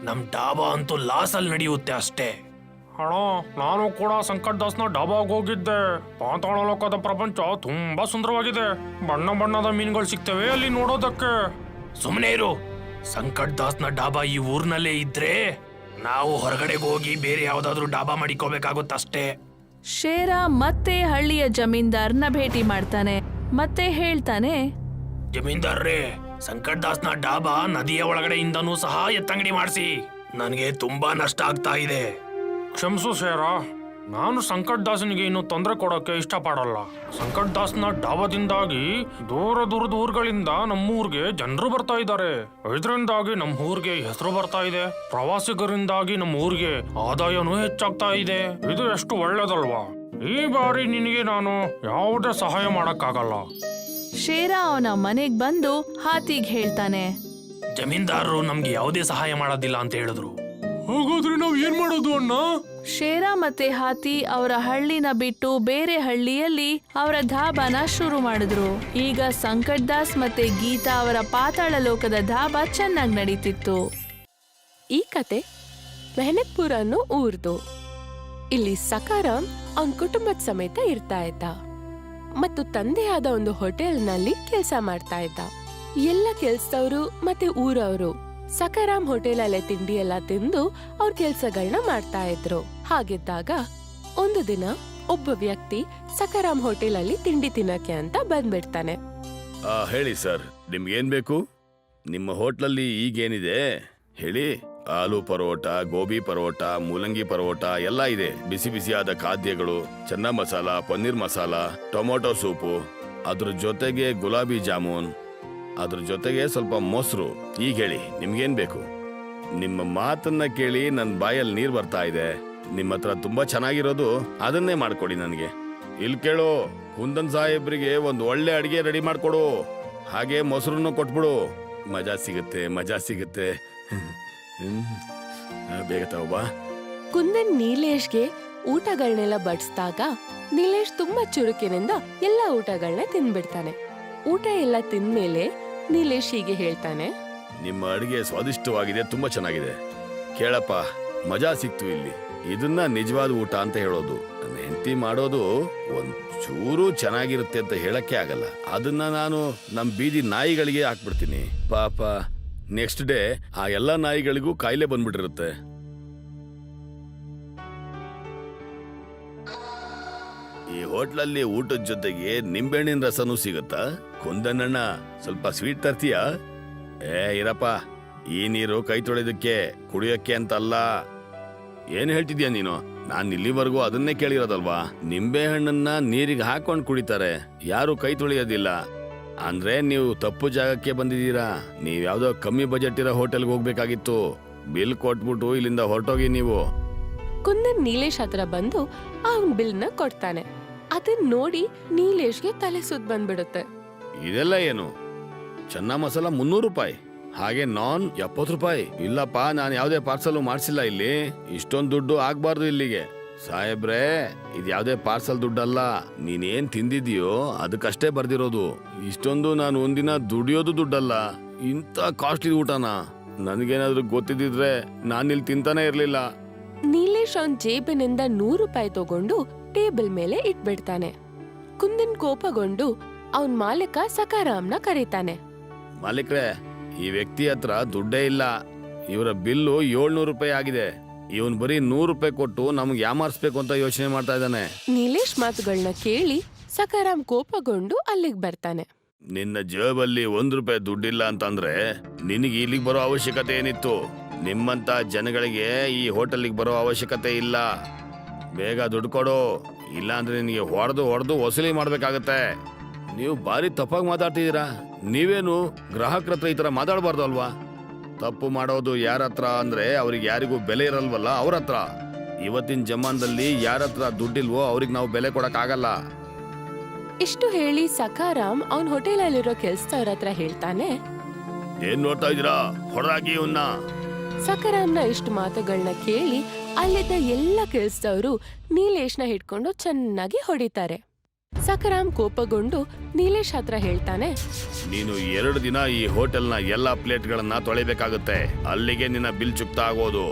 ನಮ್ ಡಾಬಾ ಅಂತೂ ಲಾಸಲ್ಲಿ ಅಲ್ಲಿ ನಡೆಯುತ್ತೆ ಅಷ್ಟೇ. ಅಣ್ಣ ನಾನು ಕೂಡ ಸಂಕಟ್ ದಾಸ್ನ ಡಾಬಾಗ್ ಹೋಗಿದ್ದೆ. ಪಾತಾಳ ಲೋಕದ ಪ್ರಪಂಚ ತುಂಬಾ ಸುಂದರವಾಗಿದೆ. ಬಣ್ಣ ಬಣ್ಣದ ಮೀನುಗಳು ಸಿಗ್ತವೆ ಅಲ್ಲಿ ನೋಡೋದಕ್ಕೆ. ಸುಮ್ಮನೆ ಇರು. ಸಂಕಟ್ ದಾಸ್ನ ಡಾಬಾ ಈ ಊರ್ನಲ್ಲೇ ಇದ್ರೆ ನಾವು ಹೊರಗಡೆ ಹೋಗಿ ಬೇರೆ ಯಾವ್ದಾದ್ರು ಡಾಬಾ ಮಾಡಿಕೋಬೇಕಾಗುತ್ತಷ್ಟೇ. ಶೇರ ಮತ್ತೆ ಹಳ್ಳಿಯ ಜಮೀನ್ದಾರ್ನ ಭೇಟಿ ಮಾಡ್ತಾನೆ. ಮತ್ತೆ ಹೇಳ್ತಾನೆ ಜಮೀನ್ದಾರ್ರೇ ಸಂಕಟ್ ದಾಸ್ನ ಡಾಬಾ ನದಿಯ ಒಳಗಡೆಯಿಂದನೂ ಸಹ ಎತ್ತಂಗಡಿ ಮಾಡಿಸಿ. ನನಗೆ ತುಂಬಾ ನಷ್ಟ ಆಗ್ತಾ ಇದೆ. ಕ್ಷಮಿಸು ಸೇರ ನಾನು ಸಂಕಟ್ ದಾಸನಿಗೆ ಇನ್ನು ತೊಂದರೆ ಕೊಡೋಕೆ ಇಷ್ಟಪಡಲ್ಲ. ಸಂಕಟ್ ದಾಸ್ನ ಡಾಬಾದಿಂದಾಗಿ ದೂರ ದೂರದ ಊರುಗಳಿಂದ ನಮ್ಮೂರಿಗೆ ಜನರು ಬರ್ತಾ ಇದ್ದಾರೆ. ಇದರಿಂದಾಗಿ ನಮ್ಮ ಊರಿಗೆ ಹೆಸರು ಬರ್ತಾ ಇದೆ. ಪ್ರವಾಸಿಗರಿಂದಾಗಿ ನಮ್ಮ ಊರಿಗೆ ಆದಾಯನೂ ಹೆಚ್ಚಾಗ್ತಾ ಇದೆ. ಇದು ಎಷ್ಟು ಒಳ್ಳೇದಲ್ವಾ? ಈ ಬಾರಿ ನಿನಗೆ ನಾನು ಯಾವುದೇ ಸಹಾಯ ಮಾಡಕ್ಕಾಗಲ್ಲ. ಶೇರ ಅವನ ಮನೆಗ್ ಬಂದು ಹಾತಿಗ್ ಹೇಳ್ತಾನೆ. ಜಮೀನ್ದಾರರು ನಮ್ಗೆ ಯಾವುದೇ ಸಹಾಯ ಮಾಡೋದಿಲ್ಲ ಅಂತ ಹೇಳಿದ್ರು. ಹಾಗಾದ್ರೆ ನಾವ್ ಏನ್ ಮಾಡೋದು ಅಣ್ಣ? ಶೇರ ಮತ್ತೆ ಹಾತಿ ಅವರ ಹಳ್ಳಿನ ಬಿಟ್ಟು ಬೇರೆ ಹಳ್ಳಿಯಲ್ಲಿ ಅವರ ಧಾಬಾನ ಶುರು ಮಾಡಿದ್ರು. ಈಗ ಸಂಕಟ್ ದಾಸ್ ಮತ್ತೆ ಗೀತಾ ಅವರ ಪಾತಾಳ ಲೋಕದ ಧಾಬಾ ಚೆನ್ನಾಗಿ ನಡೀತಿತ್ತು. ಈ ಕತೆ ಮೆಹನತ್ಪುರ ಅನ್ನೋ ಊರ್ದು. ಇಲ್ಲಿ ಸಕಾರಾಮ್ ಅವನ್ ಕುಟುಂಬದ ಸಮೇತ ಇರ್ತಾ ಇದ್ದ. ಮತ್ತು ತಂದೆಯಾದ ಒಂದು ಹೋಟೆಲ್ನಲ್ಲಿ ಕೆಲಸ ಮಾಡ್ತಾ ಇದ್ದ. ಎಲ್ಲ ಕೆಲ್ಸದವರು ಮತ್ತೆ ಊರವರು ಸಕಾರಾಮ್ ಹೋಟೆಲಲ್ಲೇ ತಿಂಡಿ ಎಲ್ಲ ತಿಂದು ಅವ್ರ ಕೆಲ್ಸಗಳನ್ನ ಮಾಡ್ತಾ ಇದ್ರು. ಹಾಗಿದ್ದಾಗ ಒಂದು ದಿನ ಒಬ್ಬ ವ್ಯಕ್ತಿ ಸಕಾರಾಮ್ ಹೋಟೆಲಲ್ಲಿ ತಿಂಡಿ ತಿನ್ನಕ್ಕೆ ಅಂತ ಬಂದ್ಬಿಡ್ತಾನೆ. ಹೇಳಿ ಸರ್, ನಿಮ್ಗೇನ್ ಬೇಕು? ನಿಮ್ಮ ಹೋಟ್ಲಲ್ಲಿ ಈಗೇನಿದೆ? ಹೇಳಿ. ಆಲೂ ಪರೋಟ, ಗೋಬಿ ಪರೋಟ, ಮೂಲಂಗಿ ಪರೋಟ ಎಲ್ಲ ಇದೆ. ಬಿಸಿ ಬಿಸಿಯಾದ ಖಾದ್ಯಗಳು, ಚೆನ್ನ ಮಸಾಲ, ಪನ್ನೀರ್ ಮಸಾಲ, ಟೊಮೊಟೊ ಸೂಪು, ಅದ್ರ ಜೊತೆಗೆ ಗುಲಾಬಿ ಜಾಮೂನ್, ಅದ್ರ ಜೊತೆಗೆ ಸ್ವಲ್ಪ ಮೊಸರು. ಈಗ ಹೇಳಿ, ನಿಮ್ಗೇನ್ ಬೇಕು? ನಿಮ್ಮ ಮಾತನ್ನ ಕೇಳಿ ನನ್ನ ಬಾಯಲ್ಲಿ ನೀರ್ ಬರ್ತಾ ಇದೆ. ನಿಮ್ಮ ಹತ್ರ ತುಂಬಾ ಚೆನ್ನಾಗಿರೋದು ಅದನ್ನೇ ಮಾಡ್ಕೊಡಿ ನನಗೆ. ಇಲ್ಲಿ ಕೇಳು, ಕುಂದನ್ ಸಾಹೇಬ್ರಿಗೆ ಒಂದು ಒಳ್ಳೆ ಅಡಿಗೆ ರೆಡಿ ಮಾಡ್ಕೊಡು. ಹಾಗೆ ಮೊಸರನ್ನು ಕೊಟ್ಬಿಡು. ಮಜಾ ಸಿಗುತ್ತೆ ಮಜಾ ಸಿಗುತ್ತೆ. ಹ್ಮ್. ಆ, ಬೇಗ ತಗೋಬಾ ಕುಂದನ್ ನೀಲೇಶ್ಗೆ ಊಟಗಳನ್ನೆಲ್ಲ ಬಡಿಸಿದಾಗ ನೀಲೇಶ್ ತುಂಬಾ ಚುರುಕಿನಿಂದ ಎಲ್ಲ ಊಟಗಳನ್ನ ತಿನ್ಬಿಡ್ತಾನೆ. ಊಟ ಎಲ್ಲ ತಿಂದ್ಮೇಲೆ ನೀಲೇಶ್ ಹೀಗೆ ಹೇಳ್ತಾನೆ. ನಿಮ್ಮ ಅಡುಗೆ ಸ್ವಾದಿಷ್ಟವಾಗಿದೆ ತುಂಬಾ ಚೆನ್ನಾಗಿದೆ. ಕೇಳಪ್ಪ ಮಜಾ ಸಿಕ್ತು ಇಲ್ಲಿ. ಇದನ್ನ ನಿಜವಾದ ಊಟ ಅಂತ ಹೇಳೋದು. ನನ್ನ ಹೆಂಡತಿ ಮಾಡೋದು ಒಂದ್ ಚೂರು ಚೆನ್ನಾಗಿರುತ್ತೆ ಅಂತ ಹೇಳಕ್ಕೆ ಆಗಲ್ಲ. ಅದನ್ನ ನಾನು ನಮ್ಮ ಬೀದಿ ನಾಯಿಗಳಿಗೆ ಹಾಕ್ಬಿಡ್ತೀನಿ. ಪಾಪ ನೆಕ್ಸ್ಟ್ ಡೇ ಆ ಎಲ್ಲ ನಾಯಿಗಳಿಗೂ ಕಾಯಿಲೆ ಬಂದ್ಬಿಟ್ಟಿರುತ್ತೆ. ಈ ಹೋಟ್ಲಲ್ಲಿ ಊಟದ ಜೊತೆಗೆ ನಿಂಬೆಹಣ್ಣಿನ ರಸನೂ ಸಿಗುತ್ತಾ? ಕುಂದನಣ್ಣ ಸ್ವಲ್ಪ ಸ್ವೀಟ್ ತರ್ತೀಯಾ? ಏ, ಇರಪ್ಪ, ಈ ನೀರು ಕೈ ತೊಳೆದಕ್ಕೆ ಕುಡಿಯೋಕ್ಕೆ ಅಂತಲ್ಲ. ಏನ್ ಹೇಳ್ತಿದ್ಯಾ ನೀನು? ನಾನ್ ಇಲ್ಲಿವರೆಗೂ ಅದನ್ನೇ ಕೇಳಿರೋದಲ್ವಾ? ನಿಂಬೆ ಹಣ್ಣನ್ನ ನೀರಿಗೆ ಹಾಕೊಂಡು ಕುಡಿತಾರೆ. ಯಾರು ಕೈ ತೊಳೆಯೋದಿಲ್ಲ. ಅಂದ್ರೆ ನೀವು ತಪ್ಪು ಜಾಗಕ್ಕೆ ಬಂದಿದ್ದೀರಾ? ನೀವ್ ಯಾವ್ದೋ ಕಮ್ಮಿ ಬಜೆಟ್ ಇರೋ ಹೋಟೆಲ್ಗೆ ಹೋಗ್ಬೇಕಾಗಿತ್ತು. ಬಿಲ್ ಕೊಟ್ಬಿಟ್ಟು ಇಲ್ಲಿಂದ ಹೊರಟೋಗಿ ನೀವು. ಕುಂದನ್ ನೀಲೇಶ್ ಹತ್ರ ಬಂದು ಅವನ್ ಬಿಲ್ನ ಕೊಡ್ತಾನೆ. ಅದನ್ ನೋಡಿ ನೀಲೇಶ್ಗೆ ತಲೆ ಸುದ್ ಬಂದ್ಬಿಡುತ್ತೆ. ಇದೆಲ್ಲ ಏನು? ಚೆನ್ನ ಮಸಾಲ ಮುನ್ನೂರು ರೂಪಾಯಿ. ಹಾಗೆ ನಾನ್ ಎಪ್ಪತ್ತು ರೂಪಾಯಿ. ಇಲ್ಲಪ್ಪ ನಾನು ಯಾವುದೇ ಪಾರ್ಸಲ್ ಮಾಡಿಸಿಲ್ಲ ಇಲ್ಲಿ. ಇಷ್ಟೊಂದು ದುಡ್ಡು ಆಗ್ಬಾರ್ದು ಇಲ್ಲಿಗೆ. ಸಾಹೇಬ್ರೇ ಇದು ಯಾವುದೇ ಪಾರ್ಸಲ್ ದುಡ್ಡಲ್ಲ. ನೀನೇನ್ ತಿಂದಿದ್ಯೋ ಅದಕ್ಕಷ್ಟೇ ಬರ್ದಿರೋದು. ಇಷ್ಟೊಂದು ನಾನು ಒಂದಿನ ದುಡಿಯೋದು ದುಡ್ಡಲ್ಲ. ಇಂಥ ಕಾಸ್ಟ್ಲಿ ಊಟನ. ನನಗೇನಾದ್ರೂ ಗೊತ್ತಿದ್ದಿದ್ರೆ ನಾನಿಲ್ಲಿ ತಿಂತಾನೆ ಇರ್ಲಿಲ್ಲ. ನೀಲೇಶ್ ಅವನ್ ಜೇಬಿನಿಂದ ನೂರು ರೂಪಾಯಿ ತಗೊಂಡು ಟೇಬಲ್ ಮೇಲೆ ಇಟ್ಬಿಡ್ತಾನೆ. ಕುಂದನ್ ಕೋಪಗೊಂಡು ಅವನ್ ಮಾಲೀಕ ಸಕಾರಾಮ್ನ ಕರೀತಾನೆ. ಮಾಲೀಕ್ರೆ ಈ ವ್ಯಕ್ತಿ ಹತ್ರ ದುಡ್ಡೇ ಇಲ್ಲ. ಇವರ ಬಿಲ್ಲು ಏಳ್ನೂರು ರೂಪಾಯಿ ಆಗಿದೆ. ಇವನ್ ಬರೀ ನೂರು ರೂಪಾಯಿ ಕೊಟ್ಟು ನಮ್ಗೆ ಯಾಮಾರಿಸ್ಬೇಕು ಅಂತ ಯೋಚನೆ ಮಾಡ್ತಾ ಇದ್ದಾನೆ? ನೀಲೇಶ್ ಮಾತುಗಳನ್ನ ಕೇಳಿ ಸಕಾರಾಮ್ ಕೋಪಗೊಂಡು ಅಲ್ಲಿಗೆ ಬರ್ತಾನೆ. ನಿನ್ನ ಜೇಬಲ್ಲಿ ಒಂದ್ ರೂಪಾಯಿ ದುಡ್ಡಿಲ್ಲ ಅಂತಂದ್ರೆ ನಿನಗೆ ಇಲ್ಲಿಗೆ ಬರೋ ಅವಶ್ಯಕತೆ ಏನಿತ್ತು? ನಿಮ್ಮಂತ ಜನಗಳಿಗೆ ಈ ಹೋಟೆಲ್ಗೆ ಬರೋ ಅವಶ್ಯಕತೆ ಇಲ್ಲ. ಬೇಗ ದುಡ್ಡು ಕೊಡು. ಇಲ್ಲ ಅಂದ್ರೆ ನಿನಗೆ ಹೊಡೆದು ಹೊಡೆದು ವಸೂಲಿ ಮಾಡ್ಬೇಕಾಗತ್ತೆ. ನೀವು ಭಾರಿ ತಪ್ಪಾಗಿ ಮಾತಾಡ್ತಿದ್ದೀರಾ? ನೀವೇನು ಗ್ರಾಹಕರ ಹತ್ರ ಈ ತರ ಮಾತಾಡಬಾರ್ದು ಅಲ್ವಾ? ತಪ್ಪು ಮಾಡೋದು ಯಾರ ಹತ್ರ ಅಂದ್ರೆ ಅವ್ರಿಗೆ ಯಾರಿಗೂ ಬೆಲೆ ಇರಲ್ವಲ್ಲ ಅವ್ರ ಹತ್ರ. ಇವತ್ತಿನ ಜಮಾನದಲ್ಲಿ ಯಾರ ಹತ್ರ ದುಡ್ಡಿಲ್ವೋ ಅವ್ರಿಗೆ ನಾವು ಬೆಲೆ ಕೊಡಕ್ಕಾಗಲ್ಲ ಇಷ್ಟು ಹೇಳಿ ಸಕಾರಾಮ್ ಅವನ್ ಹೋಟೆಲಲ್ಲಿರೋ ಕೆಲ್ಸದವ್ರ ಹತ್ರ ಹೇಳ್ತಾನೆ. ಏನ್ ನೋಡ್ತಾ ಇದೀರಾ ಹೊರಗಾಗಿ ಇವನ್ನ ಸಕಾರಾಮ್ನ ಇಷ್ಟು ಮಾತುಗಳನ್ನ ಕೇಳಿ ಅಲ್ಲಿದ್ದ ಎಲ್ಲ ಕೆಲ್ಸದವರು ನೀಲೇಶ್ನ ಹಿಡ್ಕೊಂಡು ಚೆನ್ನಾಗಿ ಹೊಡಿತಾರೆ. ಸಕಾರಾಮ್ ಕೋಪಗೊಂಡು ನೀಲೇಶ್ ಹತ್ರ ಹೇಳ್ತಾನೆ ನೀನು ಎರಡು ದಿನ ಈ ಹೋಟೆಲ್ನ ಎಲ್ಲಾ ಪ್ಲೇಟ್ಗಳನ್ನ ತೊಳಿಬೇಕಾಗುತ್ತೆ. ಅಲ್ಲಿಗೆ ನಿನ್ನ ಬಿಲ್ ಚುಕ್ತ ಆಗೋದು.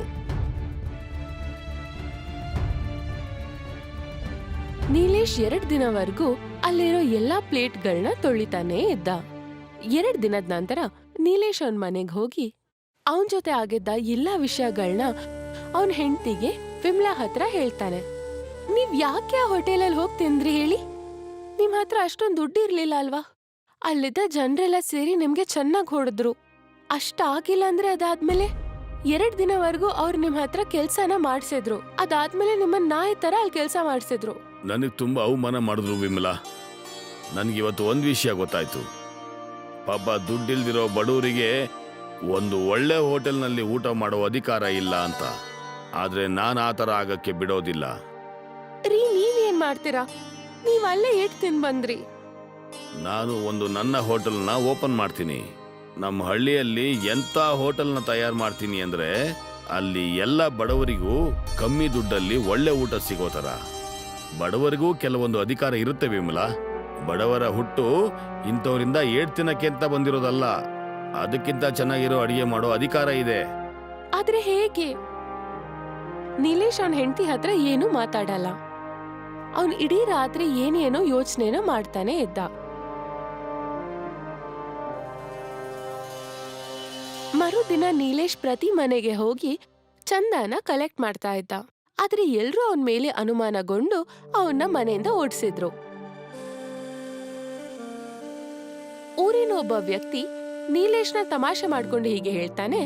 ನೀಲೇಶ್ ಎರಡು ದಿನವರೆಗೂ ಅಲ್ಲಿರೋ ಎಲ್ಲಾ ಪ್ಲೇಟ್ಗಳನ್ನ ತೊಳಿತಾನೆ ಇದ್ದ. ಎರಡ್ ದಿನದ ನಂತರ ನೀಲೇಶ್ ಅವನ್ ಮನೆಗ್ ಹೋಗಿ ಅವನ್ ಜೊತೆ ಆಗಿದ್ದ ಎಲ್ಲಾ ವಿಷಯಗಳನ್ನ ಅವನ್ ಹೆಂಡತಿಗೆ ವಿಮ್ಲಾ ಹತ್ರ ಹೇಳ್ತಾನೆ. ನೀವ್ ಯಾಕೆ ಆ ಹೋಟೆಲಲ್ಲಿ ಹೋಗ್ ತಿಂದ್ರಿ ಹೇಳಿ? ನಿಮ್ ಹತ್ರ ಅಷ್ಟೊಂದು ದುಡ್ಡು ಇರ್ಲಿಲ್ಲ ಅಲ್ವಾ? ಅಲ್ಲಿದ್ದ ಜನರೆಲ್ಲ ಸೇರಿ ನಿಮ್ಗೆ ಚೆನ್ನಾಗಿ ಹೊಡೆದ್ರು. ಅಷ್ಟಾಗಿಲ್ಲ ಅಂದ್ರೆ ಅದಾದ್ಮೇಲೆ? ಎರಡ್ ದಿನವರೆಗೂ ಅವ್ರು ನಿಮ್ ಹತ್ರ ಕೆಲ್ಸನ ಮಾಡ್ಸಿದ್ರು. ಅದಾದ್ಮೇಲೆ ನಿಮ್ಮನ್ನ ನಾಯಿ ತರ ಅಲ್ಲಿ ಕೆಲ್ಸ ಮಾಡ್ಸಿದ್ರು. ನನಗೆ ತುಂಬ ಅವಮಾನ ಮಾಡಿದ್ರು ವಿಮಲಾ. ನನಗಿವತ್ತು ಒಂದು ವಿಷಯ ಗೊತ್ತಾಯ್ತು. ಪಾಪ ದುಡ್ಡಿಲ್ದಿರೋ ಬಡವರಿಗೆ ಒಂದು ಒಳ್ಳೆ ಹೋಟೆಲ್ನಲ್ಲಿ ಊಟ ಮಾಡೋ ಅಧಿಕಾರ ಇಲ್ಲ ಅಂತ. ಆದರೆ ನಾನು ಆ ಥರ ಆಗಕ್ಕೆ ಬಿಡೋದಿಲ್ಲ. ರೀ ನೀವೇನ್ ಮಾಡ್ತೀರಾ? ನೀವ್ ಅಲ್ಲೇ ಹೇಗ್ ತಿನ್ ಬಂದ್ರಿ ನಾನು ಒಂದು ನನ್ನ ಹೋಟೆಲ್ನ ಓಪನ್ ಮಾಡ್ತೀನಿ. ನಮ್ಮ ಹಳ್ಳಿಯಲ್ಲಿ ಎಂಥ ಹೋಟೆಲ್ನ ತಯಾರು ಮಾಡ್ತೀನಿ ಅಂದ್ರೆ ಅಲ್ಲಿ ಎಲ್ಲ ಬಡವರಿಗೂ ಕಮ್ಮಿ ದುಡ್ಡಲ್ಲಿ ಒಳ್ಳೆ ಊಟ ಸಿಗೋ ಥರ. ಬಡವರಿಗೂ ಕೆಲವೊಂದು ಅಧಿಕಾರ ಇರುತ್ತೆ ವಿಮಲಾ. ಬಡವರ ಹುಟ್ಟು ಇಂಥವರಿಂದ ಏಟ್ ತಿನ್ನಕ್ಕೆ ಅಂತ ಬಂದಿರೋದಲ್ಲ. ಅದಕ್ಕಿಂತ ಚೆನ್ನಾಗಿರೋ ಅಡಿಗೆ ಮಾಡೋ ಅಧಿಕಾರ ಇದೆ. ಆದ್ರೆ ಹೇಗೆ? ನೀಲೇಶ್ ಅವನ್ ಹೆಂಡತಿ ಹತ್ರ ಏನು ಮಾತಾಡಲ್ಲ. ಅವನ್ ಇಡೀ ರಾತ್ರಿ ಏನೇನೋ ಯೋಚನೆಯನ್ನು ಮಾಡ್ತಾನೆ ಇದ್ದ. ಮರುದಿನ ನೀಲೇಶ್ ಪ್ರತಿ ಮನೆಗೆ ಹೋಗಿ ಚಂದನ ಕಲೆಕ್ಟ್ ಮಾಡ್ತಾ ಇದ್ದ. ಆದ್ರೆ ಎಲ್ಲರೂ ಅವನ ಮೇಲೆ ಅನುಮಾನಗೊಂಡು ಅವನ್ನ ಮನೆಯಿಂದ ಓಡಿಸಿದ್ರು. ಊರಿನ ಒಬ್ಬ ವ್ಯಕ್ತಿ ನೀಲೇಶ್ನ ತಮಾಷೆ ಮಾಡ್ಕೊಂಡು ಹೀಗೆ ಹೇಳ್ತಾನೆ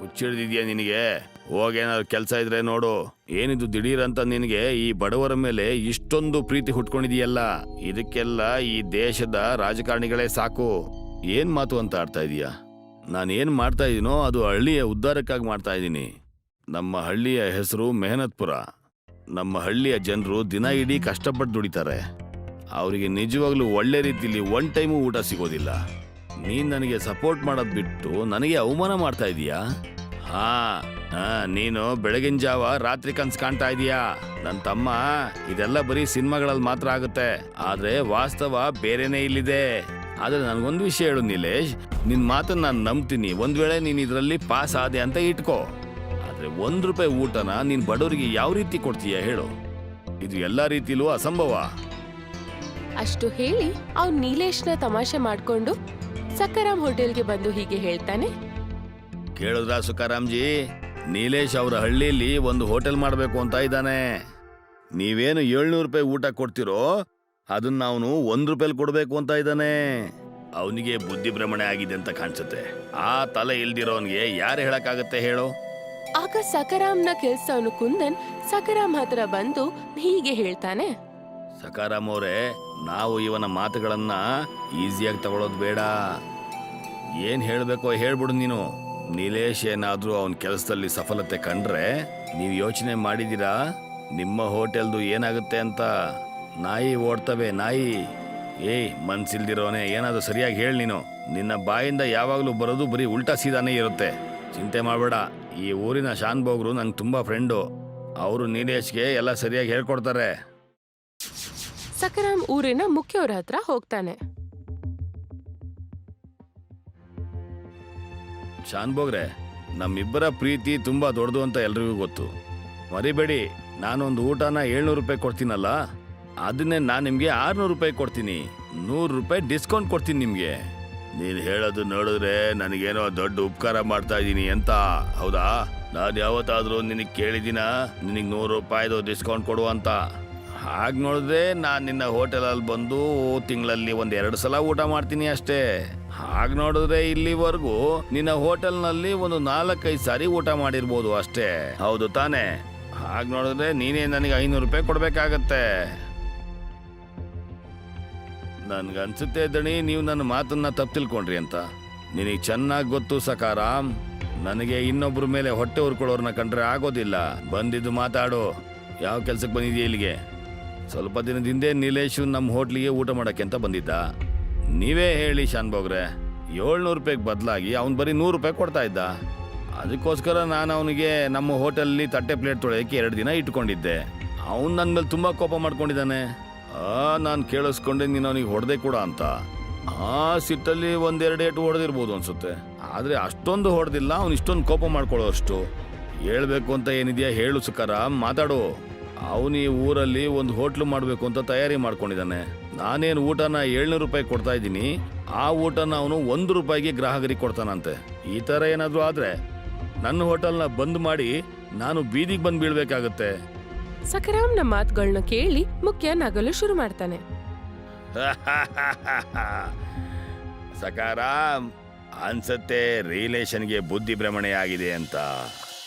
ಹುಚ್ಚಿಡ್ದಿದ್ಯಾ ನಿನಗೆ? ಹೋಗೇನಾದ್ರು ಕೆಲಸ ಇದ್ರೆ ನೋಡು. ಏನಿದು ದಿಢೀರಂತ ಅಂತ ನಿನಗೆ ಈ ಬಡವರ ಮೇಲೆ ಇಷ್ಟೊಂದು ಪ್ರೀತಿ ಹುಟ್ಕೊಂಡಿದೀಯಲ್ಲ. ಇದಕ್ಕೆಲ್ಲ ಈ ದೇಶದ ರಾಜಕಾರಣಿಗಳೇ ಸಾಕು. ಏನ್ ಮಾತು ಅಂತ ಆಡ್ತಾ ಇದೀಯಾ? ನಾನು ಏನ್ ಮಾಡ್ತಾ ಇದೀನೋ ಅದು ಹಳ್ಳಿಯ ಉದ್ಧಾರಕ್ಕಾಗಿ ಮಾಡ್ತಾ ಇದ್ದೀನಿ ನಮ್ಮ ಹಳ್ಳಿಯ ಹೆಸರು ಮೆಹನತ್ಪುರ. ನಮ್ಮ ಹಳ್ಳಿಯ ಜನರು ದಿನ ಇಡೀ ಕಷ್ಟಪಟ್ಟು ದುಡಿತಾರೆ. ಅವರಿಗೆ ನಿಜವಾಗ್ಲೂ ಒಳ್ಳೆ ರೀತಿಲಿ ಒನ್ ಟೈಮು ಊಟ ಸಿಗೋದಿಲ್ಲ. ನೀನ್ ನನಗೆ ಸಪೋರ್ಟ್ ಮಾಡೋದ್ ಬಿಟ್ಟು ನನಗೆ ಅವಮಾನ ಮಾಡ್ತಾ ಇದೀಯಾ? ಹಾ ನೀನು ಬೆಳಗಿನ ಜಾವ ರಾತ್ರಿ ಕನ್ಸ್ ಕಾಣ್ತಾ ಇದೀಯಾ? ನನ್ನ ತಮ್ಮ, ಇದೆಲ್ಲ ಬರೀ ಸಿನಿಮಾಗಳಲ್ಲಿ ಮಾತ್ರ ಆಗುತ್ತೆ. ಆದ್ರೆ ವಾಸ್ತವ ಬೇರೆನೇ ಇಲ್ಲಿದೆ. ಆದ್ರೆ ನನ್ಗೊಂದು ವಿಷಯ ಹೇಳು ನಿಲೇಶ್, ನಿನ್ ಮಾತನ್ನ ನಾನು ನಂಬ್ತೀನಿ. ಒಂದ್ ವೇಳೆ ನೀನ್ ಇದರಲ್ಲಿ ಪಾಸ್ ಆದೆ ಅಂತ ಇಟ್ಕೋ. ಆದ್ರೆ ಒಂದ್ ರೂಪಾಯಿ ಊಟನ ನೀನ್ ಬಡವರಿಗೆ ಯಾವ ರೀತಿ ಕೊಡ್ತೀಯ ಹೇಳು. ಇದು ಎಲ್ಲಾ ರೀತಿಲೂ ಅಸಂಭವ. ಅಷ್ಟು ಹೇಳಿ, ಅವ್ನು ನೀಲೇಶ್ನ ತಮಾಷೆ ಮಾಡ್ಕೊಂಡು ಸಕ್ಕರಾಮ್ ಹೋಟೆಲ್ಗೆ ಬಂದು ಹೀಗೆ ಹೇಳ್ತಾನೆ? ಕೇಳಿದ್ರ ಸುಖಾರಾಮ್ಜಿ? ನೀಲೇಶ್ ಅವರ ಹಳ್ಳಿಲಿ ಒಂದು ಹೋಟೆಲ್ ಮಾಡಬೇಕು ಅಂತ ಇದ್ದಾನೆ. ನೀವೇನು ಏಳ್ನೂರು ರೂಪಾಯಿ ಊಟ ಕೊಡ್ತಿರೋ ಅದನ್ನ ಅವನು ಒಂದ್ ರೂಪಾಯಿ ಕೊಡ್ಬೇಕು ಅಂತ ಇದ್ದಾನೆ. ಅವನಿಗೆ ಬುದ್ಧಿ ಭ್ರಮಣೆ ಆಗಿದೆ ಅಂತ ಕಾಣಿಸುತ್ತೆ. ಆ ತಲೆ ಇಲ್ದಿರೋನ್ಗೆ ಯಾರು ಹೇಳಕ್ಕಾಗತ್ತೆ ಹೇಳು? ಆಗ ಸಕರಾಮ್ನ ಕೆಲ್ಸವನು ಕುಂದನ್ ಸಕರಾಮ್ ಹತ್ರ ಬಂದು ಹೀಗೆ ಹೇಳ್ತಾನೆ. ಸಕಾರಾಮ್ ಅವರೇ ನಾವು ಇವನ ಮಾತುಗಳನ್ನ ಈಸಿಯಾಗಿ ತಗೊಳ್ಳೋದು ಬೇಡ. ಏನ್ ಹೇಳ್ಬೇಕೋ ಹೇಳ್ಬಿಡು ನೀನು. ನೀಲೇಶ್ ಏನಾದರೂ ಅವನ ಕೆಲಸದಲ್ಲಿ ಸಫಲತೆ ಕಂಡ್ರೆ ನೀವು ಯೋಚನೆ ಮಾಡಿದ್ದೀರಾ? ನಿಮ್ಮ ಹೋಟೆಲ್ದು ಏನಾಗುತ್ತೆ ಅಂತ? ನಾಯಿ ಓಡ್ತವೆ, ನಾಯಿ. ಏಯ್, ಮನ್ಸಿಲ್ದಿರೋನೆ, ಏನಾದ್ರೂ ಸರಿಯಾಗಿ ಹೇಳಿ ನೀನು. ನಿನ್ನ ಬಾಯಿಂದ ಯಾವಾಗಲೂ ಬರೋದು ಬರೀ ಉಲ್ಟಾ ಸೀದಾನೇ ಇರುತ್ತೆ. ಚಿಂತೆ ಮಾಡಬೇಡ. ಈ ಊರಿನ ಶಾನ್ ಬೋಗ್ರು ನಂಗೆ ತುಂಬಾ ಫ್ರೆಂಡು. ಅವರು ನೀಲೇಶ್ಗೆ ಎಲ್ಲ ಸರಿಯಾಗಿ ಹೇಳ್ಕೊಡ್ತಾರೆ. ಸಕರಾಮ್ ಊರಿನ ಮುಖ್ಯವ್ರ ಹತ್ರ ಹೋಗ್ತಾನೆ. ಶಾನ್ಬೋಗ್ರೆ ನಮ್ಮಿಬ್ಬರ ಪ್ರೀತಿ ತುಂಬಾ ದೊಡ್ಡದು ಅಂತ ಎಲ್ರಿಗೂ ಗೊತ್ತು. ಮರಿಬೇಡಿ, ನಾನೊಂದು ಊಟನ ಏಳ್ನೂರು ರೂಪಾಯಿ ಕೊಡ್ತೀನಲ್ಲ, ಅದನ್ನೇ ನಾನು ನಿಮಗೆ ಆರ್ನೂರು ರೂಪಾಯಿ ಕೊಡ್ತೀನಿ. ನೂರು ರೂಪಾಯಿ ಡಿಸ್ಕೌಂಟ್ ಕೊಡ್ತೀನಿ ನಿಮಗೆ. ನೀನು ಹೇಳೋದು ನೋಡಿದ್ರೆ ನನಗೇನೋ ದೊಡ್ಡ ಉಪಕಾರ ಮಾಡ್ತಾ ಇದ್ದೀನಿ ಅಂತ. ಹೌದಾ? ನಾನು ಯಾವತ್ತಾದ್ರೂ ನಿನಗೆ ಕೇಳಿದ್ದೀನ? ನಿನಗೆ ನೂರು ರೂಪಾಯಿದು ಡಿಸ್ಕೌಂಟ್ ಕೊಡು ಅಂತ. ಹಾಗೆ ನೋಡಿದ್ರೆ ನಾನು ನಿನ್ನ ಹೋಟೆಲಲ್ಲಿ ಬಂದು ತಿಂಗಳಲ್ಲಿ ಒಂದು ಎರಡು ಸಲ ಊಟ ಮಾಡ್ತೀನಿ ಅಷ್ಟೇ. ಹಾಗೆ ನೋಡಿದ್ರೆ ಇಲ್ಲಿವರೆಗೂ ನಿನ್ನ ಹೋಟೆಲ್ನಲ್ಲಿ ಒಂದು ನಾಲ್ಕೈದು ಸಾರಿ ಊಟ ಮಾಡಿರ್ಬೋದು ಅಷ್ಟೇ. ಹೌದು ತಾನೇ. ಹಾಗೆ ನೋಡಿದ್ರೆ ನೀನೇ ನನಗೆ ಐನೂರು ರೂಪಾಯಿ ಕೊಡಬೇಕಾಗತ್ತೆ. ನನ್ಗನ್ಸುತ್ತೆ ದಣಿ, ನೀವು ನನ್ನ ಮಾತನ್ನ ತಪ್ಪು ತಿಳ್ಕೊಂಡ್ರಿ ಅಂತ. ನಿನಗೆ ಚೆನ್ನಾಗಿ ಗೊತ್ತು ಸಕಾರಾಮ್ ನನಗೆ ಇನ್ನೊಬ್ಬರ ಮೇಲೆ ಹೊಟ್ಟೆ ಉರ್ಕೊಳ್ಳೋರನ್ನ ಕಂಡ್ರೆ ಆಗೋದಿಲ್ಲ. ಬಂದಿದ್ದು ಮಾತಾಡು. ಯಾವ ಕೆಲ್ಸಕ್ಕೆ ಬಂದಿದೆಯಾ ಇಲ್ಲಿಗೆ? ಸ್ವಲ್ಪ ದಿನದ ಹಿಂದೆ ನೀಲೇಶು ನಮ್ಮ ಹೋಟ್ಲಿಗೆ ಊಟ ಮಾಡೋಕ್ಕೆ ಅಂತ ಬಂದಿದ್ದ. ನೀವೇ ಹೇಳಿ ಶಾನ್ಬೋಗ್ರೆ ಏಳ್ನೂರು ರೂಪಾಯಿಗೆ ಬದಲಾಗಿ ಅವ್ನು ಬರೀ ನೂರು ರೂಪಾಯಿ ಕೊಡ್ತಾ ಇದ್ದ. ಅದಕ್ಕೋಸ್ಕರ ನಾನು ಅವನಿಗೆ ನಮ್ಮ ಹೋಟೆಲಲ್ಲಿ ತಟ್ಟೆ ಪ್ಲೇಟ್ ತೊಳೆಯೋಕ್ಕೆ ಎರಡು ದಿನ ಇಟ್ಕೊಂಡಿದ್ದೆ. ಅವನು ನನ್ನ ಮೇಲೆ ತುಂಬ ಕೋಪ ಮಾಡ್ಕೊಂಡಿದ್ದಾನೆ. ಆ, ನಾನು ಕೇಳಿಸ್ಕೊಂಡೆ ನೀನು ಅವನಿಗೆ ಹೊಡೆದೆ ಕೂಡ ಅಂತ. ಆ ಸಿಟ್ಟಲ್ಲಿ ಒಂದೆರಡು ಏಟು ಹೊಡೆದಿರ್ಬೋದು ಅನಿಸುತ್ತೆ. ಆದರೆ ಅಷ್ಟೊಂದು ಹೊಡೆದಿಲ್ಲ, ಅವ್ನು ಇಷ್ಟೊಂದು ಕೋಪ ಮಾಡ್ಕೊಳ್ಳೋ ಅಷ್ಟು. ಹೇಳಬೇಕು ಅಂತ ಏನಿದೆಯಾ ಹೇಳು ಸುಖರ ಮಾತಾಡು. ಅವನು ಈ ಊರಲ್ಲಿ ಒಂದು ಹೋಟ್ಲು ಮಾಡಬೇಕು ಅಂತ ತಯಾರಿ ಮಾಡ್ಕೊಂಡಿದ್ದಾನೆ. ನಾನೇನು ಊಟನ ಏಳ್ನೂರು ರೂಪಾಯಿ ಕೊಡ್ತಾ ಇದ್ದೀನಿ ಆ ಊಟನ ಅವನು ಒಂದು ರೂಪಾಯಿಗೆ ಗ್ರಾಹಕರಿಗೆ ಕೊಡ್ತಾನಂತೆ. ಈ ಥರ ಏನಾದರೂ ಆದರೆ ನನ್ನ ಹೋಟೆಲ್ನ ಬಂದ್ ಮಾಡಿ ನಾನು ಬೀದಿಗೆ ಬಂದು ಬೀಳ್ಬೇಕಾಗತ್ತೆ. ಸಕರಾಮ್ನ ಮಾತುಗಳನ್ನ ಕೇಳಿ ಮುಖ್ಯ ನಗಲು ಶುರು ಮಾಡ್ತಾನೆ. ಸಕಾರಾಮ್ ಅನ್ಸತ್ತೆ ರಿಲೇಷನ್ಗೆ ಬುದ್ಧಿ ಭ್ರಮಣೆ ಆಗಿದೆ ಅಂತ.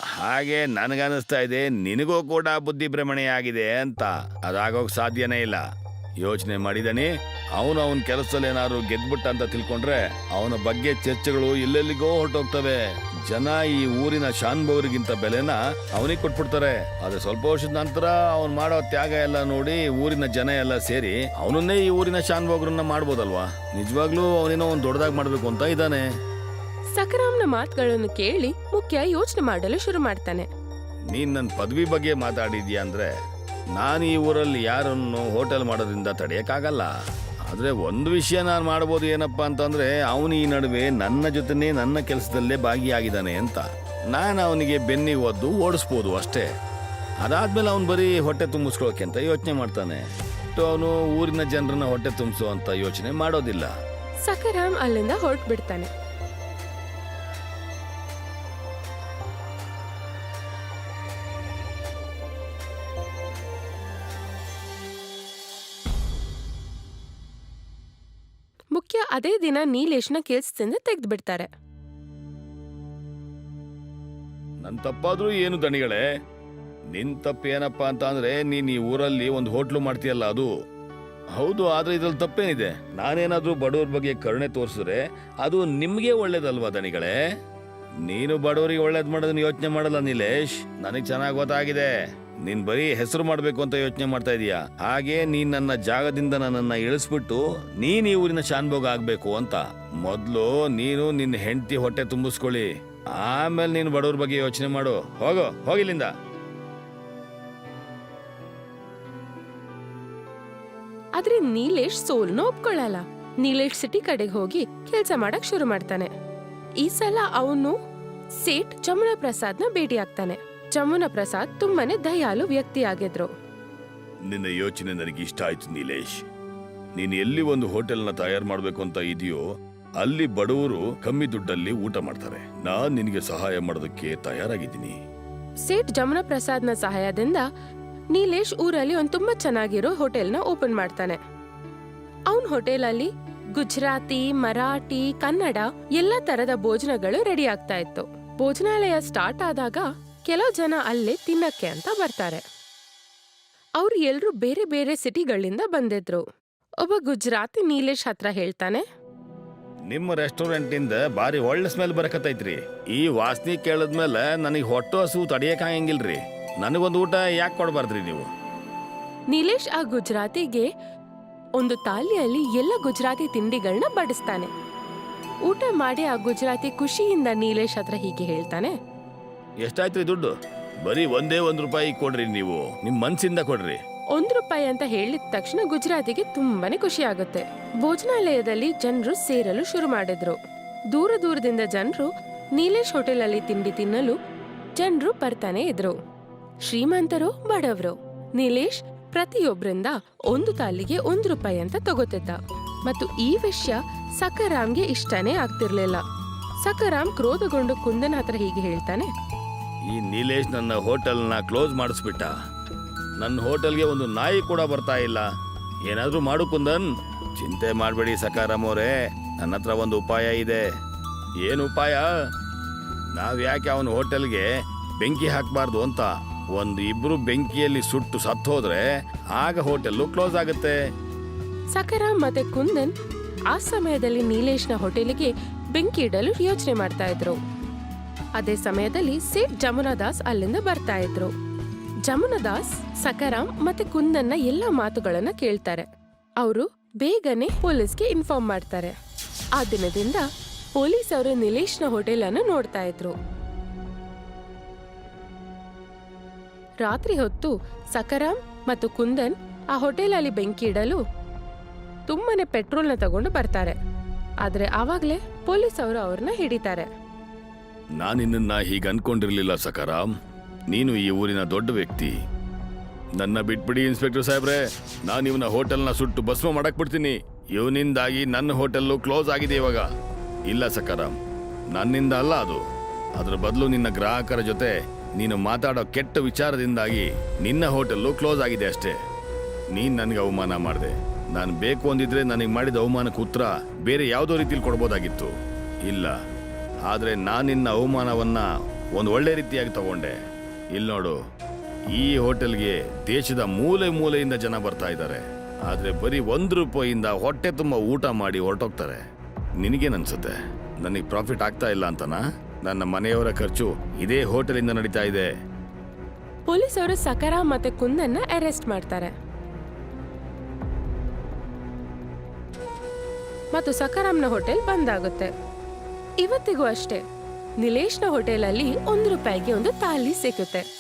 ಹಾಗೆ ನನಗನ್ನಿಸ್ತಾ ಇದೆ ನಿನಗೂ ಕೂಡ ಬುದ್ಧಿ ಭ್ರಮಣೆ ಆಗಿದೆ ಅಂತ. ಅದಾಗೋಕ್ ಸಾಧ್ಯನೇ ಇಲ್ಲ. ಯೋಚನೆ ಮಾಡಿದಾನೆ. ಅವನು ಅವನ ಕೆಲಸದಲ್ಲಿ ಏನಾದ್ರು ಗೆದ್ಬಿಟ್ಟ ಅಂತ ತಿಳ್ಕೊಂಡ್ರೆ ಅವನ ಬಗ್ಗೆ ಚರ್ಚೆಗಳು ಎಲ್ಲೆಲ್ಲಿಗೋ ಹೊರಟೋಗ್ತವೆ. ಜನ ಈ ಊರಿನ ಶಾನ್ಭವರಿಗಿಂತ ಬೆಲೆನ ಅವನಿಗೆ ಕೊಟ್ಬಿಡ್ತಾರೆ. ಆದ್ರೆ ಸ್ವಲ್ಪ ವರ್ಷದ ನಂತರ ಅವ್ನು ಮಾಡೋ ತ್ಯಾಗ ಎಲ್ಲ ನೋಡಿ ಊರಿನ ಜನ ಎಲ್ಲ ಸೇರಿ ಅವನನ್ನೇ ಈ ಊರಿನ ಶಾನ್ಭೋಗ್ರನ್ನ ಮಾಡ್ಬೋದಲ್ವಾ? ನಿಜವಾಗ್ಲೂ ಅವನೇನೋ ಒಂದು ದೊಡ್ಡದಾಗಿ ಮಾಡ್ಬೇಕು ಅಂತ ಇದ್ದಾನೆ. ಸಕರಾಮ್ನ ಮಾತುಗಳನ್ನು ಕೇಳಿ ಮುಖ್ಯ ಯೋಚನೆ ಮಾಡಲು ಶುರು ಮಾಡ್ತಾನೆ. ನೀನ್ ನನ್ನ ಪದವಿ ಬಗ್ಗೆ ಮಾತಾಡಿದ್ಯಾ ಅಂದ್ರೆ ನಾನು ಈ ಊರಲ್ಲಿ ಯಾರನ್ನು ಹೋಟೆಲ್ ಮಾಡೋದ್ರಿಂದ ತಡೆಯಕ್ಕಾಗಲ್ಲ. ಆದ್ರೆ ಒಂದು ವಿಷಯ ನಾನು ಮಾಡ್ಬೋದು ಏನಪ್ಪ ಅಂತಂದರೆ, ಅವನು ಈ ನಡುವೆ ನನ್ನ ಜೊತೆನೇ ನನ್ನ ಕೆಲಸದಲ್ಲೇ ಭಾಗಿಯಾಗಿದ್ದಾನೆ ಅಂತ. ನಾನು ಅವನಿಗೆ ಬೆನ್ನಿಗೆ ಒದ್ದು ಓಡಿಸ್ಬೋದು ಅಷ್ಟೇ. ಅದಾದ್ಮೇಲೆ ಅವನು ಬರೀ ಹೊಟ್ಟೆ ತುಂಬಿಸ್ಕೊಳ್ಳೋಕೆ ಅಂತ ಯೋಚನೆ ಮಾಡ್ತಾನೆ. ಅವನು ಊರಿನ ಜನರನ್ನ ಹೊಟ್ಟೆ ತುಂಬಿಸು ಅಂತ ಯೋಚನೆ ಮಾಡೋದಿಲ್ಲ. ಸಖರಾಮ್ ಅಲ್ಲಿಂದ ಹೊರಟು ಬಿಡ್ತಾನೆ ಅದೇ ದಿನ ನೀಲೇಶ್ನ ಕೆಲ್ಸದಿಂದ ತೆಗೆದು ಬಿಡ್ತಾರೆ ನನ್ನ ತಪ್ಪಾದ್ರೂ ಏನು ದಣಿಗಳೇ? ನಿನ್ ತಪ್ಪು ಏನಪ್ಪ ಅಂತ ಅಂದ್ರೆ ನೀನ್ ಈ ಊರಲ್ಲಿ ಒಂದು ಹೋಟ್ಲು ಮಾಡ್ತೀಯಲ್ಲ ಅದು. ಹೌದು, ಆದ್ರೆ ಇದ್ರಲ್ಲಿ ತಪ್ಪೇನಿದೆ. ನಾನೇನಾದ್ರೂ ಬಡವ್ರ ಬಗ್ಗೆ ಕರುಣೆ ತೋರಿಸಿದ್ರೆ ಅದು ನಿಮ್ಗೆ ಒಳ್ಳೇದಲ್ವಾ ದಣಿಗಳೇ? ನೀನು ಬಡವರಿಗೆ ಒಳ್ಳೇದ್ ಮಾಡೋದನ್ನ ಯೋಚನೆ ಮಾಡಲ್ಲ ನಿಲೇಶ್. ನನಗ್ ಚೆನ್ನಾಗಿ ಗೊತ್ತಾಗಿದೆ. ನೀನ್ ಬರೀ ಹೆಸರು ಮಾಡ್ಬೇಕು ಅಂತ ಯೋಚನೆ ಮಾಡ್ತಾ ಇದೀಯಾ? ಹಾಗೆ ನೀನ್ ನನ್ನ ಜಾಗದಿಂದ ನನ್ನನ್ನ ಇಳಿಸ್ಬಿಟ್ಟು ನೀನ್ ಈ ಊರಿನ ಶಾನ್ಭೋಗ ಆಗ್ಬೇಕು ಅಂತ. ಮೊದ್ಲು ನೀನು ನಿನ್ನ ಹೆಂಡತಿ ಹೊಟ್ಟೆ ತುಂಬಿಸ್ಕೊಳ್ಳಿ. ಆಮೇಲೆ ನೀನು ಬಡವ್ರ ಬಗ್ಗೆ ಯೋಚನೆ ಮಾಡು. ಹೋಗೋ ಹೋಗಿಲ್ಲಿಂದ ಆದ್ರೆ ನೀಲೇಶ್ ಸೋಲ್ನ ಒಪ್ಕೊಳ್ಳಲ್ಲ ನೀಲೇಶ್ ಸಿಟಿ ಕಡೆಗೆ ಹೋಗಿ ಕೆಲಸ ಮಾಡಕ್ ಶುರು ಮಾಡ್ತಾನೆ. ಈ ಸಲ ಅವನು ಸೇಠ್ ಜಮುನಾ ಪ್ರಸಾದ್ನ ಭೇಟಿ ಆಗ್ತಾನೆ. ಜಮುನಾ ಪ್ರಸಾದ್ ತುಂಬಾನೇ ದಯಾಳು ವ್ಯಕ್ತಿಯಾಗಿದ್ರು. ನಿನ್ನ ಯೋಚನೆ ನನಗೆ ಇಷ್ಟ ಆಯ್ತು ನೀಲೇಶ್. ನೀನು ಎಲ್ಲಿ ಒಂದು ಹೋಟೆಲ್ನ ತಯಾರು ಮಾಡ್ಬೇಕು ಅಂತ ಇದೆಯೋ ಅಲ್ಲಿ ಬಡವರು ಕಮ್ಮಿ ದುಡ್ಡಲ್ಲಿ ಊಟ ಮಾಡ್ತಾರೆ. ನಾನ್ ನಿನಗೆ ಸಹಾಯ ಮಾಡೋದಕ್ಕೆ ತಯಾರಾಗಿದ್ದೀನಿ. ಸೇಠ್ ಜಮುನಾ ಪ್ರಸಾದ್ನ ಸಹಾಯದಿಂದ ನೀಲೇಶ್ ಊರಲ್ಲಿ ಒಂದು ತುಂಬಾ ಚೆನ್ನಾಗಿರೋ ಹೋಟೆಲ್ನ ಓಪನ್ ಮಾಡ್ತಾನೆ. ಅವನ್ ಹೋಟೆಲಲ್ಲಿ ಗುಜರಾತಿ ಮರಾಠಿ ಕನ್ನಡ ಎಲ್ಲಾ ತರದ ಭೋಜನಗಳು ರೆಡಿ ಆಗ್ತಾ ಇತ್ತು. ಭೋಜನಾಲಯ ಸ್ಟಾರ್ಟ್ ಆದಾಗ ಕೆಲವು ಜನ ಅಲ್ಲೇ ತಿನ್ನಕ್ಕೆ ಅಂತ ಬರ್ತಾರೆ. ಅವ್ರು ಎಲ್ಲರೂ ಬೇರೆ ಬೇರೆ ಸಿಟಿಗಳಿಂದ ಬಂದಿದ್ರು. ಒಬ್ಬ ಗುಜರಾತಿ ನೀಲೇಶ್ ಹತ್ರ ಹೇಳ್ತಾನೆ. ನಿಮ್ಮ ರೆಸ್ಟೋರೆಂಟ್ ಇಂದ ಬಾರಿ ಒಳ್ಳೆ ಸ್ಮೆಲ್ ಬರಕತ್ತೈತ್ರಿ. ಈ ವಾಸನೆ ಕೇಳದ್ಮೇಲೆ ನನಗೆ ಹೊಟ್ಟೆ ಹಸು ತಡಿಯಕ್ಕಾಗಂಗಿಲ್ರಿ ನನಗೊಂದು ಊಟ ಯಾಕೆ ಕೊಡಬಾರ್ದ್ರಿ ನೀವು? ನೀಲೇಶ್ ಆ ಗುಜರಾತಿಗೆ ಒಂದು ತಾಲಿಯಲ್ಲಿ ಎಲ್ಲ ಗುಜರಾತಿ ತಿಂಡಿಗಳನ್ನ ಬಡಿಸ್ತಾನೆ. ಊಟ ಮಾಡಿ ಆ ಗುಜರಾತಿ ಖುಷಿಯಿಂದ ನೀಲೇಶ್ ಹತ್ರ ಹೀಗೆ ಹೇಳ್ತಾನೆ. ಎಷ್ಟಾಯ್ತ್ರಿ ದುಡ್ಡು? ಬರೀ ಒಂದೇ ಒಂದ್ ರೂಪಾಯಿ ಕೊಡ್ರಿ ನೀವು. ನಿಮ್ ಮನ್ಸಿಂದ ಕೊಡ್ರಿ. ಒಂದ್ ರೂಪಾಯಿ ಅಂತ ಹೇಳಿದ ತಕ್ಷಣ ಗುಜರಾತಿಗೆ ತುಂಬಾನೇ ಖುಷಿ ಆಗುತ್ತೆ. ಭೋಜನಾಲಯದಲ್ಲಿ ಜನರು ಸೇರಲು ಶುರು ಮಾಡಿದ್ರು. ದೂರ ದೂರದಿಂದ ಜನರು ನೀಲೇಶ್ ಹೋಟೆಲ್ ಅಲ್ಲಿ ತಿಂಡಿ ತಿನ್ನಲು ಜನರು ಬರ್ತಾನೆ ಇದ್ರು. ಶ್ರೀಮಂತರು, ಬಡವರು. ನೀಲೇಶ್ ಪ್ರತಿಯೊಬ್ಬರಿಂದ ಒಂದು ತಾಲಿಗೆ ಒಂದ್ ರೂಪಾಯಿ ಅಂತ ತಗೋತಿದ್ದ. ಮತ್ತು ಈ ವಿಷಯ ಸಕರಾಮ್ಗೆ ಇಷ್ಟನೇ ಆಗ್ತಿರ್ಲಿಲ್ಲ. ಸಕರಾಮ್ ಕ್ರೋಧಗೊಂಡು ಕುಂದನ್ ಹತ್ರ ಹೀಗೆ ಹೇಳ್ತಾನೆ ಈ ನೀಲೇಶ್ ನನ್ನ ಹೋಟೆಲ್ನ ಕ್ಲೋಸ್ ಮಾಡಿಸ್ಬಿಟ್ಟ. ನನ್ನ ಹೋಟೆಲ್ಗೆ ಒಂದು ನಾಯಿ ಕೂಡ ಬರ್ತಾ ಇಲ್ಲ. ಏನಾದರೂ ಮಾಡು ಕುಂದನ್. ಚಿಂತೆ ಮಾಡಬೇಡಿ ಸಕಾರಾಮ್ ಅವರೇ. ನನ್ನ ಹತ್ರ ಒಂದು ಉಪಾಯ ಇದೆ. ಏನು ಉಪಾಯ? ನಾವು ಯಾಕೆ ಅವನ ಹೋಟೆಲ್ಗೆ ಬೆಂಕಿ ಹಾಕಬಾರ್ದು ಅಂತ ಒಂದು ಇಬ್ರು ಬೆಂಕಿಯಲ್ಲಿ ಸುಟ್ಟು ಸತ್ತು ಹೋದ್ರೆ ಆಗ ಹೋಟೆಲ್ಲು ಕ್ಲೋಸ್ ಆಗುತ್ತೆ. ಸಕರಾಮ್ ಮತ್ತೆ ಕುಂದನ್ ಆ ಸಮಯದಲ್ಲಿ ನೀಲೇಶ್ನ ಹೋಟೆಲಿಗೆ ಬೆಂಕಿ ಇಡಲು ಯೋಚನೆ ಮಾಡ್ತಾ ಇದ್ರು. ಅದೇ ಸಮಯದಲ್ಲಿ ಸೇಠ್ ಜಮುನಾದಾಸ್ ಅಲ್ಲಿಂದ ಬರ್ತಾ ಇದ್ರು. ಜಮುನಾದಾಸ್ ಸಕರಾಮ್ ಮತ್ತೆ ಕುಂದನ್ನ ಎಲ್ಲ ಮಾತುಗಳನ್ನ ಕೇಳ್ತಾರೆ. ಅವರು ಬೇಗನೆ ಪೊಲೀಸ್ಗೆ ಇನ್ಫಾರ್ಮ್ ಮಾಡ್ತಾರೆ. ಆ ದಿನದಿಂದ ಪೊಲೀಸ್ ಅವರು ನಿಲೇಶ್ನ ಹೋಟೆಲ್ ಅನ್ನು ನೋಡ್ತಾ ಇದ್ರು. ರಾತ್ರಿ ಹೊತ್ತು ಸಕರಾಮ್ ಮತ್ತು ಕುಂದನ್ ಆ ಹೋಟೆಲ್ ಅಲ್ಲಿ ಬೆಂಕಿ ಇಡಲು ತುಂಬಾನೇ ನ ತಗೊಂಡು ಬರ್ತಾರೆ. ಆದ್ರೆ ಆವಾಗ್ಲೇ ಪೊಲೀಸ್ ಅವರು ಅವ್ರನ್ನ ಹಿಡಿತಾರೆ. ನಾನಿನ್ನ ಹೀಗೆ ಅನ್ಕೊಂಡಿರ್ಲಿಲ್ಲ ಸಕಾರಾಮ್ ನೀನು ಈ ಊರಿನ ದೊಡ್ಡ ವ್ಯಕ್ತಿ. ನನ್ನ ಬಿಟ್ಬಿಡಿ, ಇನ್ಸ್ಪೆಕ್ಟರ್ ಸಾಹೇಬ್ರೆ. ನಾನು ಇವನ ಹೋಟೆಲ್ನ ಸುಟ್ಟು ಭಸ್ಮ ಮಾಡಕ್ ಬಿಡ್ತೀನಿ ಇವನಿಂದಾಗಿ ನನ್ನ ಹೋಟೆಲ್ಲು ಕ್ಲೋಸ್ ಆಗಿದೆ ಇವಾಗ. ಇಲ್ಲ ಸಕಾರಾಮ್ ನನ್ನಿಂದ ಅಲ್ಲ ಅದು. ಅದ್ರ ಬದಲು ನಿನ್ನ ಗ್ರಾಹಕರ ಜೊತೆ ನೀನು ಮಾತಾಡೋ ಕೆಟ್ಟ ವಿಚಾರದಿಂದಾಗಿ ನಿನ್ನ ಹೋಟೆಲ್ಲು ಕ್ಲೋಸ್ ಆಗಿದೆ ಅಷ್ಟೇ. ನೀನ್ ನನಗೆ ಅವಮಾನ ಮಾಡಿದೆ. ನಾನು ಬೇಕು ಅಂದಿದ್ರೆ ನನಗೆ ಮಾಡಿದ ಅವಮಾನಕ್ಕೆ ಉತ್ತರ ಬೇರೆ ಯಾವುದೋ ರೀತಿಲಿ ಕೊಡ್ಬೋದಾಗಿತ್ತು. ಇಲ್ಲ. ಆದರೆ ನಾನು ನಿನ್ನ ಅವಮಾನವನ್ನ ಒಂದು ಒಳ್ಳೆ ರೀತಿಯಾಗಿ ತಗೊಂಡೆ. ಇಲ್ಲಿ ನೋಡು, ಈ ಹೋಟೆಲ್ಗೆ ದೇಶದ ಮೂಲೆ ಮೂಲೆಯಿಂದ ಜನ ಬರ್ತಾ ಇದ್ದಾರೆ ಆದರೆ ಬರೀ ಒಂದು ರೂಪಾಯಿಯಿಂದ ಹೊಟ್ಟೆ ತುಂಬ ಊಟ ಮಾಡಿ ಹೊರಟೋಗ್ತಾರೆ. ನಿನಗೇನನ್ಸುತ್ತೆ? ನನಗೆ ಪ್ರಾಫಿಟ್ ಆಗ್ತಾ ಇಲ್ಲ ಅಂತನಾ? ನನ್ನ ಮನೆಯವರ ಖರ್ಚು ಇದೇ ಹೋಟೆಲಿಂದ ನಡೀತಾ ಇದೆ. ಪೊಲೀಸರು ಸಕರ ಮತ್ತೆ ಕುಂದನ್ನ ಅರೆಸ್ಟ್ ಮಾಡ್ತಾರೆ. ಮತ್ತು ಸಕರಾಮ್ನ ಹೋಟೆಲ್ ಬಂದ್ ಆಗುತ್ತೆ. ಇವತ್ತಿಗೂ ಅಷ್ಟೇ. ನಿಲೇಶ್ನ ಹೋಟೆಲಲ್ಲಿ ಒಂದು ರೂಪಾಯಿಗೆ ಒಂದು ತಾಲಿ ಸಿಗುತ್ತೆ.